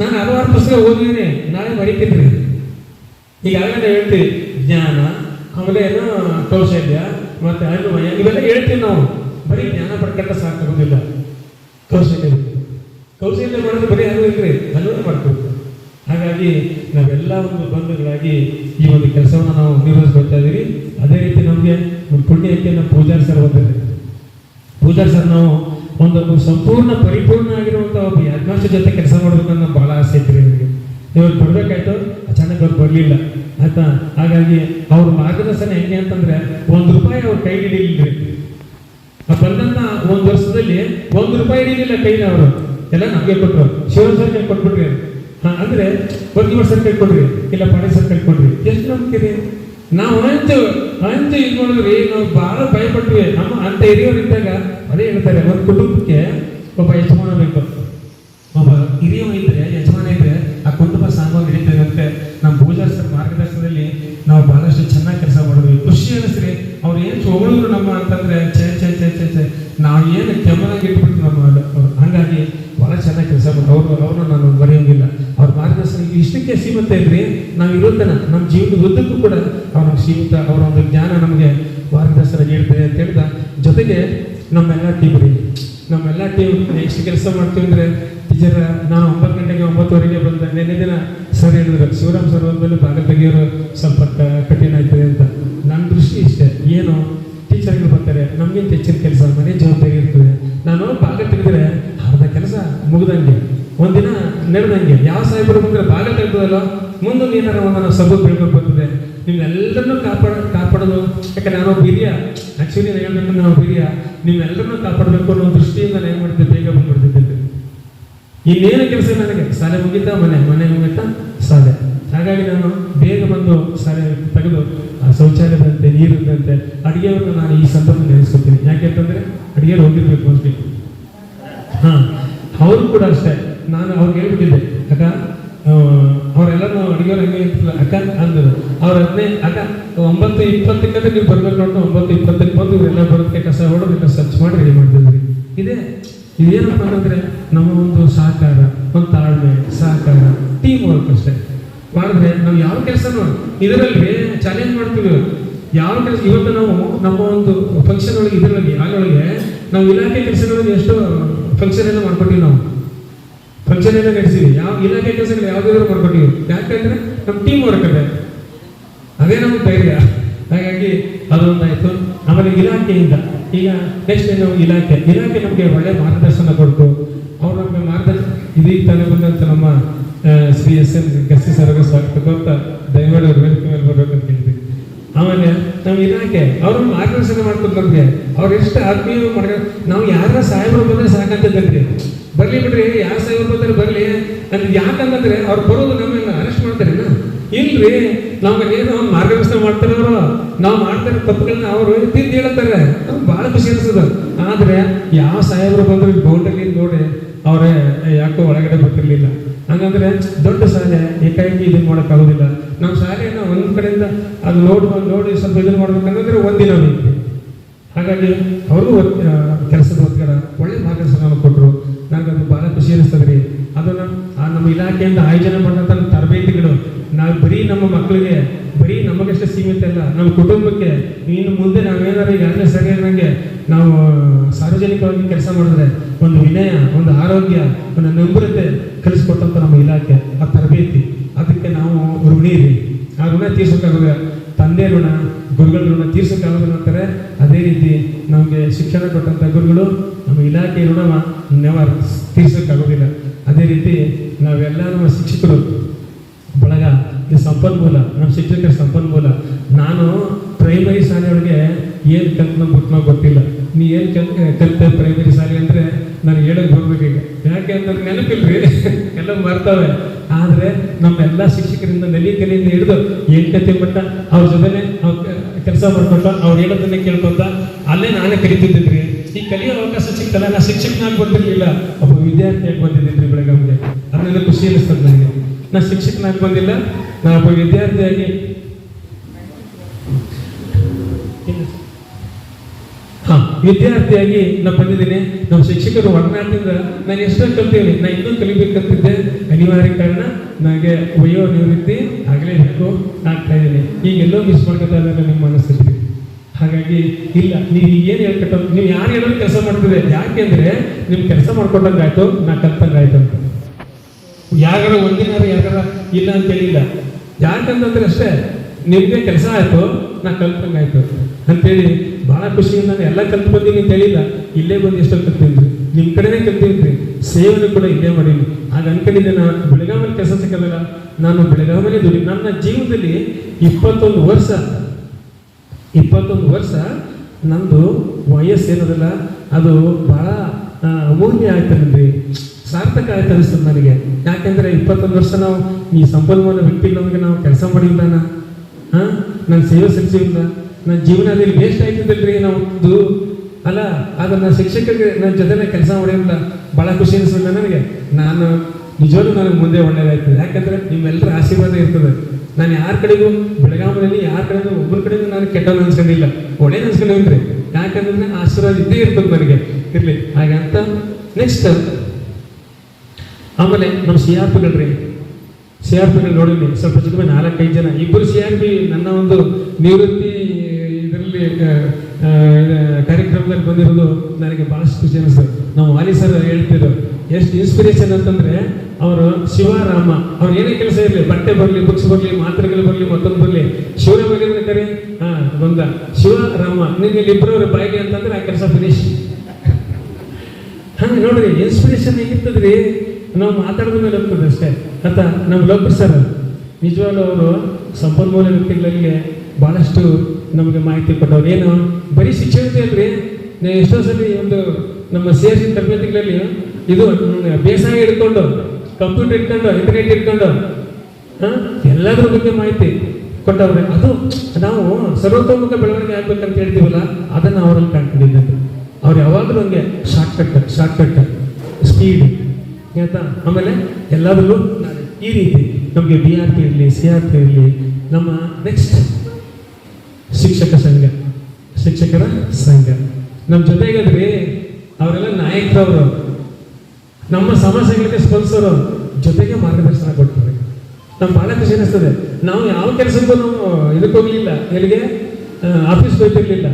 ನಾನು ಹಲವಾರು ಪುಸ್ತಕ ಓದಿದ್ದೀನಿ ನಾಳೆ ಮರಿತಿದ್ರಿ ಈಗಾಗಲೇ ಹೇಳ್ತೀವಿ ಜ್ಞಾನ, ಆಮೇಲೆ ಏನು ಕೌಶಲ್ಯ, ಮತ್ತೆ ಅನುಮಯ ಇವೆಲ್ಲ ಹೇಳ್ತೀವಿ ನಾವು. ಬರೀ ಜ್ಞಾನ ಪಡ್ಕೊಂಡ್ರೆ ಸಾಕಾಗೋದಿಲ್ಲ ಕೌಶಲ್ಯ. ಕೌಶಲ್ಯ ಮಾಡಿದ್ರೆ ಬರೀ ಅನುಭವ ಇಲ್ರಿ, ಅನುಭವ ಮಾಡ್ಬೇಕು ಹಾಗಾಗಿ ನಾವೆಲ್ಲ ಒಂದು ಬಂಧುಗಳಾಗಿ ಈ ಒಂದು ಕೆಲಸವನ್ನು ನಾವು ನಿರ್ವಹಿಸ್ಕೊಳ್ತಾ ಇದ್ದೀವಿ. ಅದೇ ರೀತಿ ನಮಗೆ ಒಂದು ಪುಣ್ಯಕ್ಕೆ ನಮ್ಮ ಪೂಜಾರಿ ಸರ್ ಬಂದಿದೆ ಪೂಜಾರಿ ಸರ್ ನಾವು ಒಂದೊಂದು ಸಂಪೂರ್ಣ ಪರಿಪೂರ್ಣ ಆಗಿರುವಂಥ ಒಬ್ಬ ಹೆಡ್ಮಾಸ್ಟರ್ ಜೊತೆ ಕೆಲಸ ಮಾಡಬೇಕು ನಮ್ಗೆ ಭಾಳ ಆಸೆ ಐತ್ರಿ ನನಗೆ ಇವಾಗ ಬರ್ಬೇಕಾಯ್ತು ಅಚಾನಕ್ ಅವ್ರು ಬರಲಿಲ್ಲ. ಆಯ್ತಾ? ಹಾಗಾಗಿ ಅವ್ರ ಮಾರ್ಗದರ್ಶನ ಹೆಂಗೆ ಅಂತಂದ್ರೆ ಒಂದು ರೂಪಾಯಿ ಅವ್ರ ಕೈ ಹಿಡಿಲಿಲ್ರಿ ಆ ಬಂದಂತ ಒಂದು ವರ್ಷದಲ್ಲಿ ಒಂದು ರೂಪಾಯಿ ಹಿಡಿಯಲಿಲ್ಲ ಕೈನ ಅವರು. ಎಲ್ಲ ನಮಗೆ ಕೊಟ್ಟರು ಶಿವನ್ ಸರ್ ಕೈ ಕೊಟ್ಬಿಟ್ರಿ? ಹಾ, ಅಂದ್ರೆ ಪ್ರತಿ ಕೈ ಕೊಡ್ರಿ, ಇಲ್ಲ ಪಾಣಿ ಸರ್ ಕೈ ಕೊಡ್ರಿ. ಎಷ್ಟು ನಂಬಿಕೆ ನಾವು ಹಂಚು ಹಂಚು ಇದು ನಾವು ಬಹಳ ಭಯಪಟ್ವಿ. ನಮ್ಮ ಅಂತ ಹಿರಿಯವರು ಇದ್ದಾಗ ಅದೇ ಹೇಳ್ತಾರೆ, ಒಂದು ಕುಟುಂಬಕ್ಕೆ ಒಬ್ಬ ಯಜಮಾನ ಬೇಕು. ಒಬ್ಬ ಹಿರಿಯವ ಇದ್ರೆ ಯಜಮಾನ ಇದ್ರೆ ಆ ಕುಟುಂಬ ಸಾಂಗವಾಗಿ ನಡೀತದೆ ಅಂತ ನಮ್ಮ ಪೂಜಾ ಸರ್ ಮಾರ್ಗದರ್ಶನದಲ್ಲಿ ನಾವು ಬಹಳಷ್ಟು ಚೆನ್ನಾಗಿ ಕೆಲಸ ಅನಿಸ್ರಿ ಅವ್ರು ಏನು ಹೊಗಳಿದ್ರು ನಮ್ಮ ಅಂತಂದ್ರೆ ಚೇ ಚೇ ಚೇ ಚೇ ಚೇ ನಾವು ಏನು ಕೆಮ್ಮನಾಗಿ ಇಟ್ಬಿಟ್ಟು ನಮ್ಮ ಹಂಗಾಗಿ ಬಹಳ ಚೆನ್ನಾಗಿ ಕೆಲಸ ಮಾಡಿ ಅವರು ಅವ್ರನ್ನ ನಾನು ಬರೆಯೋಂಗಿಲ್ಲ ಅವ್ರ ಮಾರ್ಗದರ್ಶನ ಇಷ್ಟಕ್ಕೆ ಸೀಮಿತ ಇದ್ರಿ ನಾವು ಇರೋತನ ನಮ್ಮ ಜೀವನದ ಉದ್ದಕ್ಕೂ ಕೂಡ ಅವ್ರ ಸೀಮಿತ, ಅವರ ಒಂದು ಜ್ಞಾನ ನಮಗೆ ಮಾರ್ಗದರ್ಶನ ನೀಡ್ತದೆ ಅಂತ ಹೇಳ್ದ ಜೊತೆಗೆ ನಮ್ಮೆಲ್ಲ ಟೀಮ್ ರೀ. ನಮ್ಮೆಲ್ಲ ಟೀಮ್ ಎಷ್ಟು ಕೆಲಸ ಮಾಡ್ತೀವಿ ಅಂದ್ರೆ ಟೀಚರ್ ನಾನು ಒಂಬತ್ತು ಗಂಟೆಗೆ ಒಂಬತ್ತುವರೆಗೆ ಬಂದ. ನಿನ್ನೆ ದಿನ ಹೇಳಿದ್ರು. ಶಿವರಾಮ್ ಸರ್ ಹೋದ್ಮೇಲೆ ಭಾಗ ತೆಗಿಯೋರು ಸ್ವಲ್ಪ ಕಠಿಣ ಆಯ್ತದೆ ಅಂತ. ನನ್ನ ದೃಷ್ಟಿ ಇಷ್ಟೇ. ಏನು? ಟೀಚರ್ಗಳು ಬರ್ತಾರೆ. ನಮ್ಗಿಂತ ಹೆಚ್ಚಿನ ಕೆಲಸ? ಮನೆ ಜವಾಬ್ದಾರಿ ಇರ್ತದೆ. ನಾನು ಭಾಗ ತೆಗೆದ್ರೆ ಅರ್ಧ ಕೆಲಸ ಮುಗ್ದಂಗೆ. ಒಂದಿನ ನಡೆದಂಗೆ. ಯಾವ ಸಾಹೇಬರು ಬಂದರೆ ಭಾಗ ತೆಗೆದಲ್ಲ ಮುಂದೊಂದು ಏನಾರ ಒಂದು ಸಬ್ಬು ಬೆಳ್ಕೊಂಡು ಬರ್ತದೆ. ನಿಮ್ಮೆಲ್ಲರನ್ನೂ ಕಾಪಾಡ, ಕಾಪಾಡೋದು. ಯಾಕಂದ್ರೆ ನಾನು ಹಿರಿಯ. ಆ್ಯಕ್ಚುಲಿ ನಾನು ನಾವು ಹಿರಿಯ. ನೀವೆಲ್ಲರನ್ನೂ ಕಾಪಾಡಬೇಕು ಅನ್ನೋ ದೃಷ್ಟಿಯಿಂದ ನಾನು ಏನು ಮಾಡ್ತಿದ್ದೆ? ಬೇಗ ಬಂದ್ಬಿಡ್ತಿದ್ದೆ. ಇನ್ನೇನು ಕೆಲಸ ನನಗೆ? ಶಾಲೆ ಮುಗಿತಾ, ಮನೆ ಮನೆ ಮುಗಿತಾ? ಶಾಲೆ ಹಾಗಾಗಿ ನಾನು ಬೇಗ ಬಂದು ಶಾಲೆ ತೆಗೆದು, ಆ ಶೌಚಾಲಯದಂತೆ ನೀರಿದ್ದಂತೆ ಅಡುಗೆಯವ್ರನ್ನ ನಾನು ಈ ಸಂದರ್ಭ ನೆನೆಸ್ಕೊತೀನಿ. ಯಾಕೆಂತಂದ್ರೆ ಅಡುಗೆಯವ್ರು ಹೋಗಿರ್ಬೇಕು ಮೋಸ್ಟ್ಲಿ ಹಾ, ಅವರು ಕೂಡ ಅಷ್ಟೇ. ನಾನು ಅವ್ರಿಗೆ ಹೇಳ್ಬಿಟ್ಟಿದ್ದೆ, ಅಕ್ಕ ಅವರೆಲ್ಲರೂ ಅಡುಗೆಯವ್ರು ಹೆಂಗೆ ಇರ್ತಿಲ್ಲ ಅಕ್ಕ? ಅಂದರು ಅವ್ರ ಹದಿನೈದು ಅಕ್ಕ, ಒಂಬತ್ತು ಇಪ್ಪತ್ತಕ್ಕಂದ್ರೆ ನೀವು ಬರ್ಬೇಕು ಅಂತ ಒಂಬತ್ತು ಇಪ್ಪತ್ತಕ್ಕೆ ಬಂದು ಇವರೆಲ್ಲ ಬರುತ್ತೆ ಕಸ ಹೊಡೋದಕ್ಕೆ ಸ್ವಚ್ಛ ಮಾಡಿ ರೆಡಿ ಮಾಡ್ತಿದ್ರಿ. ಇದೇ, ಇದೇನಪ್ಪ ಅಂತಂದ್ರೆ, ನಮ್ಮ ಒಂದು ಸಹಕಾರ. ಒಂದು ತಾಳ್ಮೆ ಸಹಕಾರ ಟೀಮ್ ವರ್ಕ್ ಅಷ್ಟೇ. ಮಾಡಿದ್ರೆ ನಾವು ಯಾವ ಕೆಲಸನೂ ಇದರಲ್ಲಿ ಚಾಲೆಂಜ್ ಮಾಡ್ತೀವಿ ಯಾವ ಕೆಲಸ, ಇವತ್ತು ನಾವು ನಮ್ಮ ಒಂದು ಫಂಕ್ಷನ್ ಒಳಗೆ, ಇದರೊಳಗೆ ಆಗಲೊಳಗೆ ನಾವು ಇಲಾಖೆ ಕೆಲಸಗಳಲ್ಲಿ ಎಷ್ಟು ಫಂಕ್ಷನ್ ಎಲ್ಲ ಮಾಡ್ಕೊಟ್ಟಿವಿ ನಾವು. ಫಂಕ್ಷನ್ ಎಲ್ಲ ನಡೆಸಿವಿ ಯಾವ ಇಲಾಖೆ ಕೆಲಸಗಳು ಯಾವುದಾದ್ರು ಮಾಡ್ಕೊಟ್ಟಿವಿ. ಯಾಕಂದ್ರೆ ನಮ್ಮ ಟೀಮ್ ವರ್ಕ್ ಅದೇ. ಅದೇ ನಮ್ಮ ಧೈರ್ಯ. ಹಾಗಾಗಿ ಅದೊಂದಾಯ್ತು. ಆಮೇಲೆ ಇಲಾಖೆಯಿಂದ, ಈಗ ನೆಕ್ಸ್ಟ್ ನಾವು ಇಲಾಖೆ? ಇಲಾಖೆ ನಮಗೆ ಒಳ್ಳೆ ಮಾರ್ಗದರ್ಶನ ಕೊಟ್ಟು ಇದೀಗ ಬಂದಂತ ನಮ್ಮ ಶ್ರೀ ಎಸ್ ಎನ್ ಗಸ್ತಿ ಸರ್ಗೆ ಸ್ವಾಗತ ಕೊಡ್ತಾ ದಯಮಾಡಿ ಅವ್ರ ವೇದಿಕೆ ಮೇಲೆ ಬರ್ಬೇಕಂತ ಹೇಳ್ತೀವಿ ಆಮೇಲೆ ನಮ್ಮ ಇಲಾಖೆ ಅವ್ರ ಮಾರ್ಗದರ್ಶನ ಮಾಡ್ಕೊಂಡು ನಮಗೆ. ಅವ್ರು ಎಷ್ಟು ಆತ್ಮೀಯ ಮಾಡ್ಕೊ ನಾವು ಯಾರ ಸಾಹೇಬರು ಬಂದ್ರೆ ಸಾಕಂತದ್ರಿ ಬರ್ಲಿ ಬಿಡ್ರಿ, ಯಾರ ಸಾಹೇಬರು ಬಂದ್ರೆ ಬರ್ಲಿ? ಅಂತ ಯಾಕಂತಂದ್ರೆ ಅವ್ರು ಬರೋದು ನಮ್ಮನ್ನ ಅರೆಸ್ಟ್ ಮಾಡ್ತಾರೇನ? ಇಲ್ರಿ, ನಮ್ಗೆ ಏನು ಮಾರ್ಗದರ್ಶನ ಮಾಡ್ತಾರೆ ಅವರು. ನಾವು ಮಾಡ್ತಾರೆ ತಪ್ಪುಗಳನ್ನ ಅವರು ತಿಂದು ಹೇಳ್ತಾರೆ ನಮ್ಗೆ ಭಾಳ ಖುಷಿ ಅನಿಸ್ತದ ಆದ್ರೆ ಯಾವ ಸಾಹೇಬರು ಬಂದ್ರೆ ಬೌಂಡರಿ ನೋಡಿ ಅವರೇ ಯಾಕೋ ಒಳಗಡೆ ಬರ್ತಿರ್ಲಿಲ್ಲ? ಹಂಗಂದ್ರೆ, ದೊಡ್ಡ ಶಾಲೆ, ಏಕಾಏಕಿ ಇದನ್ನ ಮಾಡೋಕ್ಕಾಗೋದಿಲ್ಲ. ನಮ್ಮ ಶಾಲೆಯನ್ನ ಒಂದು ಕಡೆಯಿಂದ ಅದು ನೋಡಿ ನೋಡಿ ಸ್ವಲ್ಪ ಇದನ್ನ ಮಾಡ್ಬೇಕಂದ್ರೆ ಒಂದಿನ ಬೇಕು ಹಾಗಾಗಿ ಅವರು ಕೆಲಸದ ಒತ್ತಡ ಒಳ್ಳೆ ಮಾರ್ಗದರ್ಶನ ಕೊಟ್ಟರು ನನಗೆ ಅದು ಭಾಳ ಖುಷಿ ಅನಿಸ್ತದೆ ರೀ. ಅದನ್ನು ನಮ್ಮ ಇಲಾಖೆಯಿಂದ ಆಯೋಜನೆ ಮಾಡಿದಂಥ ತರಬೇತಿಗಳು. ನಾವು ಬರೀ ನಮ್ಮ ಮಕ್ಕಳಿಗೆ ಸೀಮಿತ ಇಲ್ಲ ನಮ್ಮ ಕುಟುಂಬಕ್ಕೆ ಇನ್ನು ಮುಂದೆ ನಾವೇನಾರು ಈಗಾಗಲೇ ಸರಿ ಅನ್ನಂಗೆ ನಾವು ಸಾರ್ವಜನಿಕವಾಗಿ ಕೆಲಸ ಮಾಡಿದ್ರೆ ಒಂದು ವಿನಯ, ಒಂದು ಆರೋಗ್ಯ, ಒಂದು ನಮ್ರತೆ ಕಲಿಸ್ಕೊಟ್ಟಂತ ನಮ್ಮ ಇಲಾಖೆ, ಆ ತರಬೇತಿ. ಅದಕ್ಕೆ ನಾವು ಋಣಿ ರೀ ಆ ಋಣ ತೀರ್ಸೋಕ್ಕಾಗ ತಂದೆ ಋಣ, ಗುರುಗಳ ಋಣ ತೀರ್ಸೋಕ್ಕಾಗೋದಿಲ್ಲ ಅಂತಾರೆ. ಅದೇ ರೀತಿ ನಮಗೆ ಶಿಕ್ಷಣ ಕೊಟ್ಟಂಥ ಗುರುಗಳು ನಮ್ಮ ಇಲಾಖೆ ಋಣ ನೆವರ್ ತೀರ್ಸೋಕ್ಕಾಗೋದಿಲ್ಲ. ಅದೇ ರೀತಿ ನಾವೆಲ್ಲ ನಮ್ಮ ಶಿಕ್ಷಕರು ಬಳಗ ಇದು ಸಂಪನ್ಮೂಲ, ನಮ್ಮ ಶಿಕ್ಷಕರ ಸಂಪನ್ಮೂಲ. ನಾನು ಪ್ರೈಮರಿ ಶಾಲೆಯೊಳಗೆ ಏನು ಕಲ್ತು ಬಿಟ್ಟು ಗೊತ್ತಿಲ್ಲ. ನೀ ಏನು ಕಲ್ ಕಲಿತೆ ಪ್ರೈಮರಿ ಶಾಲೆ ಅಂದರೆ ನಾನು ಹೇಳಕ್ ಹೋಗ್ಬೇಕೀಗ ಯಾಕೆ ಅಂತಂದ್ರೆ ನೆನಪಿಲ್ರಿ? (laughs) ಎಲ್ಲ ಬರ್ತವೆ ಆದರೆ ನಮ್ಮೆಲ್ಲ ಶಿಕ್ಷಕರಿಂದ ನೆಲಿ ಕಲಿಯಿಂದ ಹಿಡಿದು ಎಂಟತೆ ಮಟ್ಟ ಅವ್ರ ಜೊತೆನೆ ಕೆಲಸ ಮಾಡ್ಕೊಟ್ಟ, ಅವ್ರು ಹೇಳೋದನ್ನೇ ಕೇಳ್ಕೊತ ಅಲ್ಲೇ ನಾನೇ ಕಲಿತಿದ್ದಿದ್ರಿ. ಈ ಕಲಿಯೋ ಅವಕಾಶ ಸಿಕ್ತಲ್ಲ, ನಾ ಶಿಕ್ಷಕನಾಗಿ ಗೊತ್ತಿರಲಿಲ್ಲ. ಒಬ್ಬ ವಿದ್ಯಾರ್ಥಿಯಾಗಿ ಬಂದಿದ್ದಿದ್ರಿ ಬೆಳಗಾವಿಗೆ. ಅದನ್ನೆಲ್ಲ ಖುಷಿ ಅನಿಸ್ತದೆ ನನಗೆ. ನಾ ಶಿಕ್ಷಕನಾಗಿ ಬಂದಿಲ್ಲ, ನಾ ಒಬ್ಬ ವಿದ್ಯಾರ್ಥಿಯಾಗಿ ಹಾ ವಿದ್ಯಾರ್ಥಿಯಾಗಿ ನಾ ಬಂದಿದ್ದೀನಿ. ನಮ್ಮ ಶಿಕ್ಷಕರು ಒಡನಾಟದಿಂದ ನಾನು ಎಷ್ಟೋ ಕಲ್ತೀನಿ ನಾ ಇನ್ನೂ ಕಲಿಬೇಕಂತಿದ್ದೆ. ಅನಿವಾರ್ಯ ಕಾರಣ ನನಗೆ ವಯೋ ನಿವೃತ್ತಿ ಆಗಲೇಬೇಕು ಆಗ್ತಾ ಇದ್ದೀನಿ. ಈಗ ಎಲ್ಲೋ ಮಿಸ್ ಮಾಡ್ಕೊತಾ ಇದ್ದಾರೆ ನಿಮ್ಮ ಮನಸ್ಸಲ್ಲಿ ಹಾಗಾಗಿ ಇಲ್ಲ, ನೀವು ಏನು ಹೇಳ್ಕೊಟ್ಟು ನೀವು ಯಾರು ಕೆಲಸ ಮಾಡ್ತಿದ್ದೆ ಯಾಕೆಂದ್ರೆ ನಿಮ್ ಕೆಲಸ ಮಾಡ್ಕೊಂಡಂಗಾಯ್ತು ನಾ ಕಲ್ತಂಗಾಯ್ತು ಅಂತ. ಯಾಗಾರ ಒಂದಿನಾರ ಯಾರ ಇಲ್ಲ ಅಂತ ಹೇಳಿಲ್ಲ. ಯಾಕಂತಂದ್ರೆ ಅಷ್ಟೇ, ನಿಮ್ಗೆ ಕೆಲಸ ಆಯ್ತು, ನಾ ಕಲ್ತಂಗಾಯ್ತು ಅಂತೇಳಿ ಬಹಳ ಖುಷಿಯಿಂದ ನಾನು ಎಲ್ಲ ಕಲ್ತು ಬಂದೀನಿ ಅಂತ ಹೇಳಿಲ್ಲ. ಇಲ್ಲೇ ಬಂದು ಎಷ್ಟೋ ಕಲ್ತೀನಿ ನಿಮ್ಮ ಕಡೆನೇ ಕಲ್ತೀನಿ ಸೇವನೆ ಕೂಡ ಇಲ್ಲೇ ಮಾಡೀನಿ ಆಗ ಅನ್ಕೊಂಡಿದ್ದೆ ನಾನು ಬೆಳಗಾವಲ್ಲಿ ಕೆಲಸ ಸಿಕ್ಕಲ್ಲ ನಾನು ಬೆಳಗಾವಲ್ಲೇ ದುಡಿ ನನ್ನ ಜೀವನದಲ್ಲಿ ಇಪ್ಪತ್ತೊಂದು ವರ್ಷ ಇಪ್ಪತ್ತೊಂದು ವರ್ಷ ನಂದು ವಯಸ್ಸು ಏನದಲ್ಲ ಅದು ಬಹಳ ಅಮೂಲ್ಯ ಆಯ್ತು ಸಾರ್ಥಕ ಆಯ್ತು ಅನಿಸ್ತದೆ ನನಗೆ. ಯಾಕೆಂದ್ರೆ ಇಪ್ಪತ್ತೊಂದು ವರ್ಷ ನಾವು ಈ ಸಂಪನ್ಮೂಲ ವ್ಯಕ್ತಿಗಳೊಂದಿಗೆ ನಾವು ಕೆಲಸ ಮಾಡಿಲ್ಲ ಹ? ನನ್ನ ಸೇವೆ ಸಲ್ಲಿಸಿಲ್ಲ ನನ್ನ ಜೀವನದಲ್ಲಿ ವೇಸ್ಟ್ ಆಯ್ತಿದ್ದಲ್ರಿ ನಾವು? ಅಲ್ಲ, ಆದ್ರೆ ನನ್ನ ಶಿಕ್ಷಕರಿಗೆ ನನ್ನ ಜೊತೆನೇ ಕೆಲಸ ಮಾಡಿಲ್ಲ. ಬಹಳ ಖುಷಿ ಅನಿಸ್ತದೆ ನನಗೆ. ನಾನು ನಿಜವಾಗ್ಲೂ ನನಗೆ ಮುಂದೆ ಒಳ್ಳೇದಾಯ್ತದೆ. ಯಾಕಂದ್ರೆ ನಿಮ್ಮೆಲ್ಲರ ಆಶೀರ್ವಾದ ಇರ್ತದೆ. ನಾನು ಯಾರ ಕಡೆಗೂ ಬೆಳಗಾವಿನಲ್ಲಿ ಯಾರ ಕಡೆಗೂ ಒಬ್ಬರ ಕಡೆಗೂ ನಾನು ಕೆಟ್ಟ ಅನ್ಸ್ಕೊಂಡಿಲ್ಲ. ಒಳ್ಳೆ ಅನ್ಸ್ಕೊಂಡಿವ್ರಿ ಯಾಕಂದ್ರೆ ಆಶೀರ್ವಾದ ಇದ್ದೇ ಇರ್ತದೆ ನನಗೆ. ಇರ್ಲಿ. ಹಾಗಂತ ನೆಕ್ಸ್ಟ್ ಆಮೇಲೆ ನಮ್ಮ ಸಿ ಆರ್ ಪಿಗಳ್ರಿ ಸಿ ಆರ್ ಪಿಗಳು ನೋಡಿದ್ವಿ. ಸ್ವಲ್ಪ ಚಿಕ್ಕ ನಾಲ್ಕೈದು ಜನ. ಇಬ್ಬರು ಸಿ ಆರ್ ಪಿ ನನ್ನ ಒಂದು ನಿವೃತ್ತಿ ಇದರಲ್ಲಿ ಕಾರ್ಯಕ್ರಮದಲ್ಲಿ ಬಂದಿರೋದು ನನಗೆ ಭಾಳಷ್ಟು ಖುಷಿ ಅನಿಸ್ತದೆ ನಾವು ವಾಲಿ ಸರ್ ಹೇಳ್ತಿದ್ರು, ಎಷ್ಟು ಇನ್ಸ್ಪಿರೇಷನ್ ಅಂತಂದ್ರೆ, ಅವರು ಶಿವರಾಮ, ಅವ್ರು ಏನೇ ಕೆಲಸ ಇರಲಿ, ಬಟ್ಟೆ ಬರಲಿ ಬುಕ್ಸ್ ಬರಲಿ, ಮಾತ್ರೆಗಳು ಬರಲಿ, ಮತ್ತೊಂದು ಬರಲಿ ಶಿವರಾಮ ಕರೆ ಹಾಂ ಬಂದ. ಶಿವರಾಮ ನಿಮಗೆ ಇಬ್ಬರವ್ರ ಬಾಯಿಗೆ ಅಂತಂದ್ರೆ ಆ ಕೆಲಸ ಫಿನಿಶ್ ಹಂಗೆ ನೋಡ್ರಿ ಇನ್ಸ್ಪಿರೇಷನ್ ಹೇಗಿರ್ತದ್ರಿ? ನಾವು ಮಾತಾಡಿದ ಮೇಲೆ ಹೋಗ್ತದೆ ಅಷ್ಟೇ. ಅಂತ ನಮ್ಮ ಲೋಕರ್ ಸರ್ ನಿಜವಾಗ್ಲೂ ಅವರು ಸಂಪನ್ಮೂಲ ವ್ಯಕ್ತಿಗಳಿಗೆ ಬಹಳಷ್ಟು ನಮಗೆ ಮಾಹಿತಿ ಕೊಟ್ಟವ್ರು. ಏನು, ಬರೀ ಶಿಕ್ಷಣತೆ ಅಲ್ರಿ ನಾವು ಎಷ್ಟೋ ಸಲ ಒಂದು ನಮ್ಮ ಸೇರಿಸಿದ ತರಬೇತಿಗಳಲ್ಲಿ ಇದು ಬೇಸಾಯ ಇಟ್ಕೊಂಡು ಕಂಪ್ಯೂಟರ್ ಇಟ್ಕೊಂಡು ಇಂಟರ್ನೆಟ್ ಇಟ್ಕೊಂಡು ಎಲ್ಲದರ ಬಗ್ಗೆ ಮಾಹಿತಿ ಕೊಟ್ಟವ್ರೆ. ಅದು ನಾವು ಸರ್ವತೋಮುಖ ಬೆಳವಣಿಗೆ ಆಗ್ಬೇಕಂತ ಹೇಳ್ತೀವಲ್ಲ, ಅದನ್ನು ಅವರಲ್ಲಿ ಕಾಣ್ಕೊಂಡಿದ್ದು ಅವ್ರು ಯಾವಾಗಲೂ ಹಂಗೆ short cut short cut speed ಆಯ್ತಾ ಆಮೇಲೆ ಎಲ್ಲದರಲ್ಲೂ ಈ ರೀತಿ ನಮಗೆ ಬಿ ಆರ್ ಪಿ ಇರಲಿ ಸಿ ಆರ್ ಪಿ ಇರಲಿ, ನಮ್ಮ ನೆಕ್ಸ್ಟ್ ಶಿಕ್ಷಕ ಸಂಘ, ಶಿಕ್ಷಕರ ಸಂಘ. ನಮ್ಮ ಜೊತೆಗದ್ರಿ, ಅವರೆಲ್ಲ ನಾಯಕರವರು. ನಮ್ಮ ಸಮಸ್ಯೆಗಳಿಗೆ ಸ್ಪಂದಿಸೋರು ಜೊತೆಗೆ ಮಾರ್ಗದರ್ಶನ ಕೊಡ್ತಾರೆ. ನಮ್ಮ ಭಾಳ ಖುಷಿ ಅನಿಸ್ತದೆ. ನಾವು ಯಾವ ಕೆಲಸಕ್ಕೂ ನಾವು ಇದಕ್ಕೆ ಹೋಗ್ಲಿಲ್ಲ. ಎಲ್ಲಿಗೆ? ಆಫೀಸ್ ಹೋಗ್ತಿರ್ಲಿಲ್ಲ.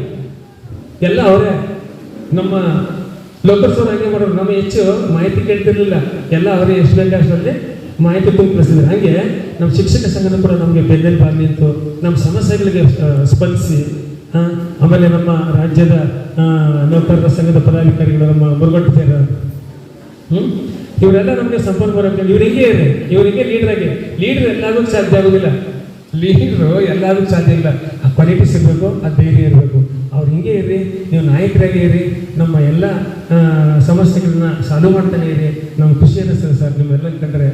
ಎಲ್ಲ ಅವರೇ. ನಮ್ಮ ಲೋಕಲ್ಸ್ ಅವ್ರು ಹಾಗೆ ಮಾಡೋರು ನಮ್ಮ ಹೆಚ್ಚು ಮಾಹಿತಿ ಕೇಳ್ತಿರ್ಲಿಲ್ಲ. ಎಲ್ಲ ಅವರೇ ಎಷ್ಟು ಬೇಕು ಅಷ್ಟರಲ್ಲಿ ಮಾಹಿತಿ ತುಂಬಿಸಿದ್ರು. ಹಾಗೆ ನಮ್ಮ ಶಿಕ್ಷಕ ಸಂಘದ ಕೂಡ ನಮಗೆ ಬೆನ್ನೆಲ್ ಬಾಗಿ ನಿಂತು ನಮ್ಮ ಸಮಸ್ಯೆಗಳಿಗೆ ಸ್ಪಂದಿಸಿ ಆಮೇಲೆ ನಮ್ಮ ರಾಜ್ಯದ ನೌಕರರ ಸಂಘದ ಪದಾಧಿಕಾರಿಗಳು ನಮ್ಮ ಮುರುಘಟ್ಟ ಹ್ಮ್? ಇವರೆಲ್ಲ ನಮಗೆ ಸಂಪರ್ಕ ಬರೋಕೆ ಇವರಿಗೆ ಇದೆ ಇವರಿಗೆ ಲೀಡರ್ ಆಗಿ. ಲೀಡರ್ ಎಲ್ಲದಕ್ಕೂ ಸಾಧ್ಯ ಆಗೋದಿಲ್ಲ. ಲೀಡ್ರು ಎಲ್ಲದಕ್ಕೂ ಸಾಧ್ಯ ಇಲ್ಲ. ಆ ಕ್ವಾಲಿಟಿ ಇರಬೇಕು, ಆ ಧೈರ್ಯ ಇರಬೇಕು. ಅವ್ರು ಹಿಂಗೆ ಇರ್ರಿ, ನೀವು ನಾಯಕರಾಗಿ ಇರಿ ನಮ್ಮ ಎಲ್ಲ ಸಮಸ್ಯೆಗಳನ್ನ ಸಾಲ್ವ್ ಮಾಡ್ತಾನೆ ಇರಿ ನಮ್ಗೆ ಖುಷಿ ಅನ್ನಿಸ್ತದೆ ಸರ್, ನಿಮ್ಮೆಲ್ಲ ಕಂಡ್ರೆ.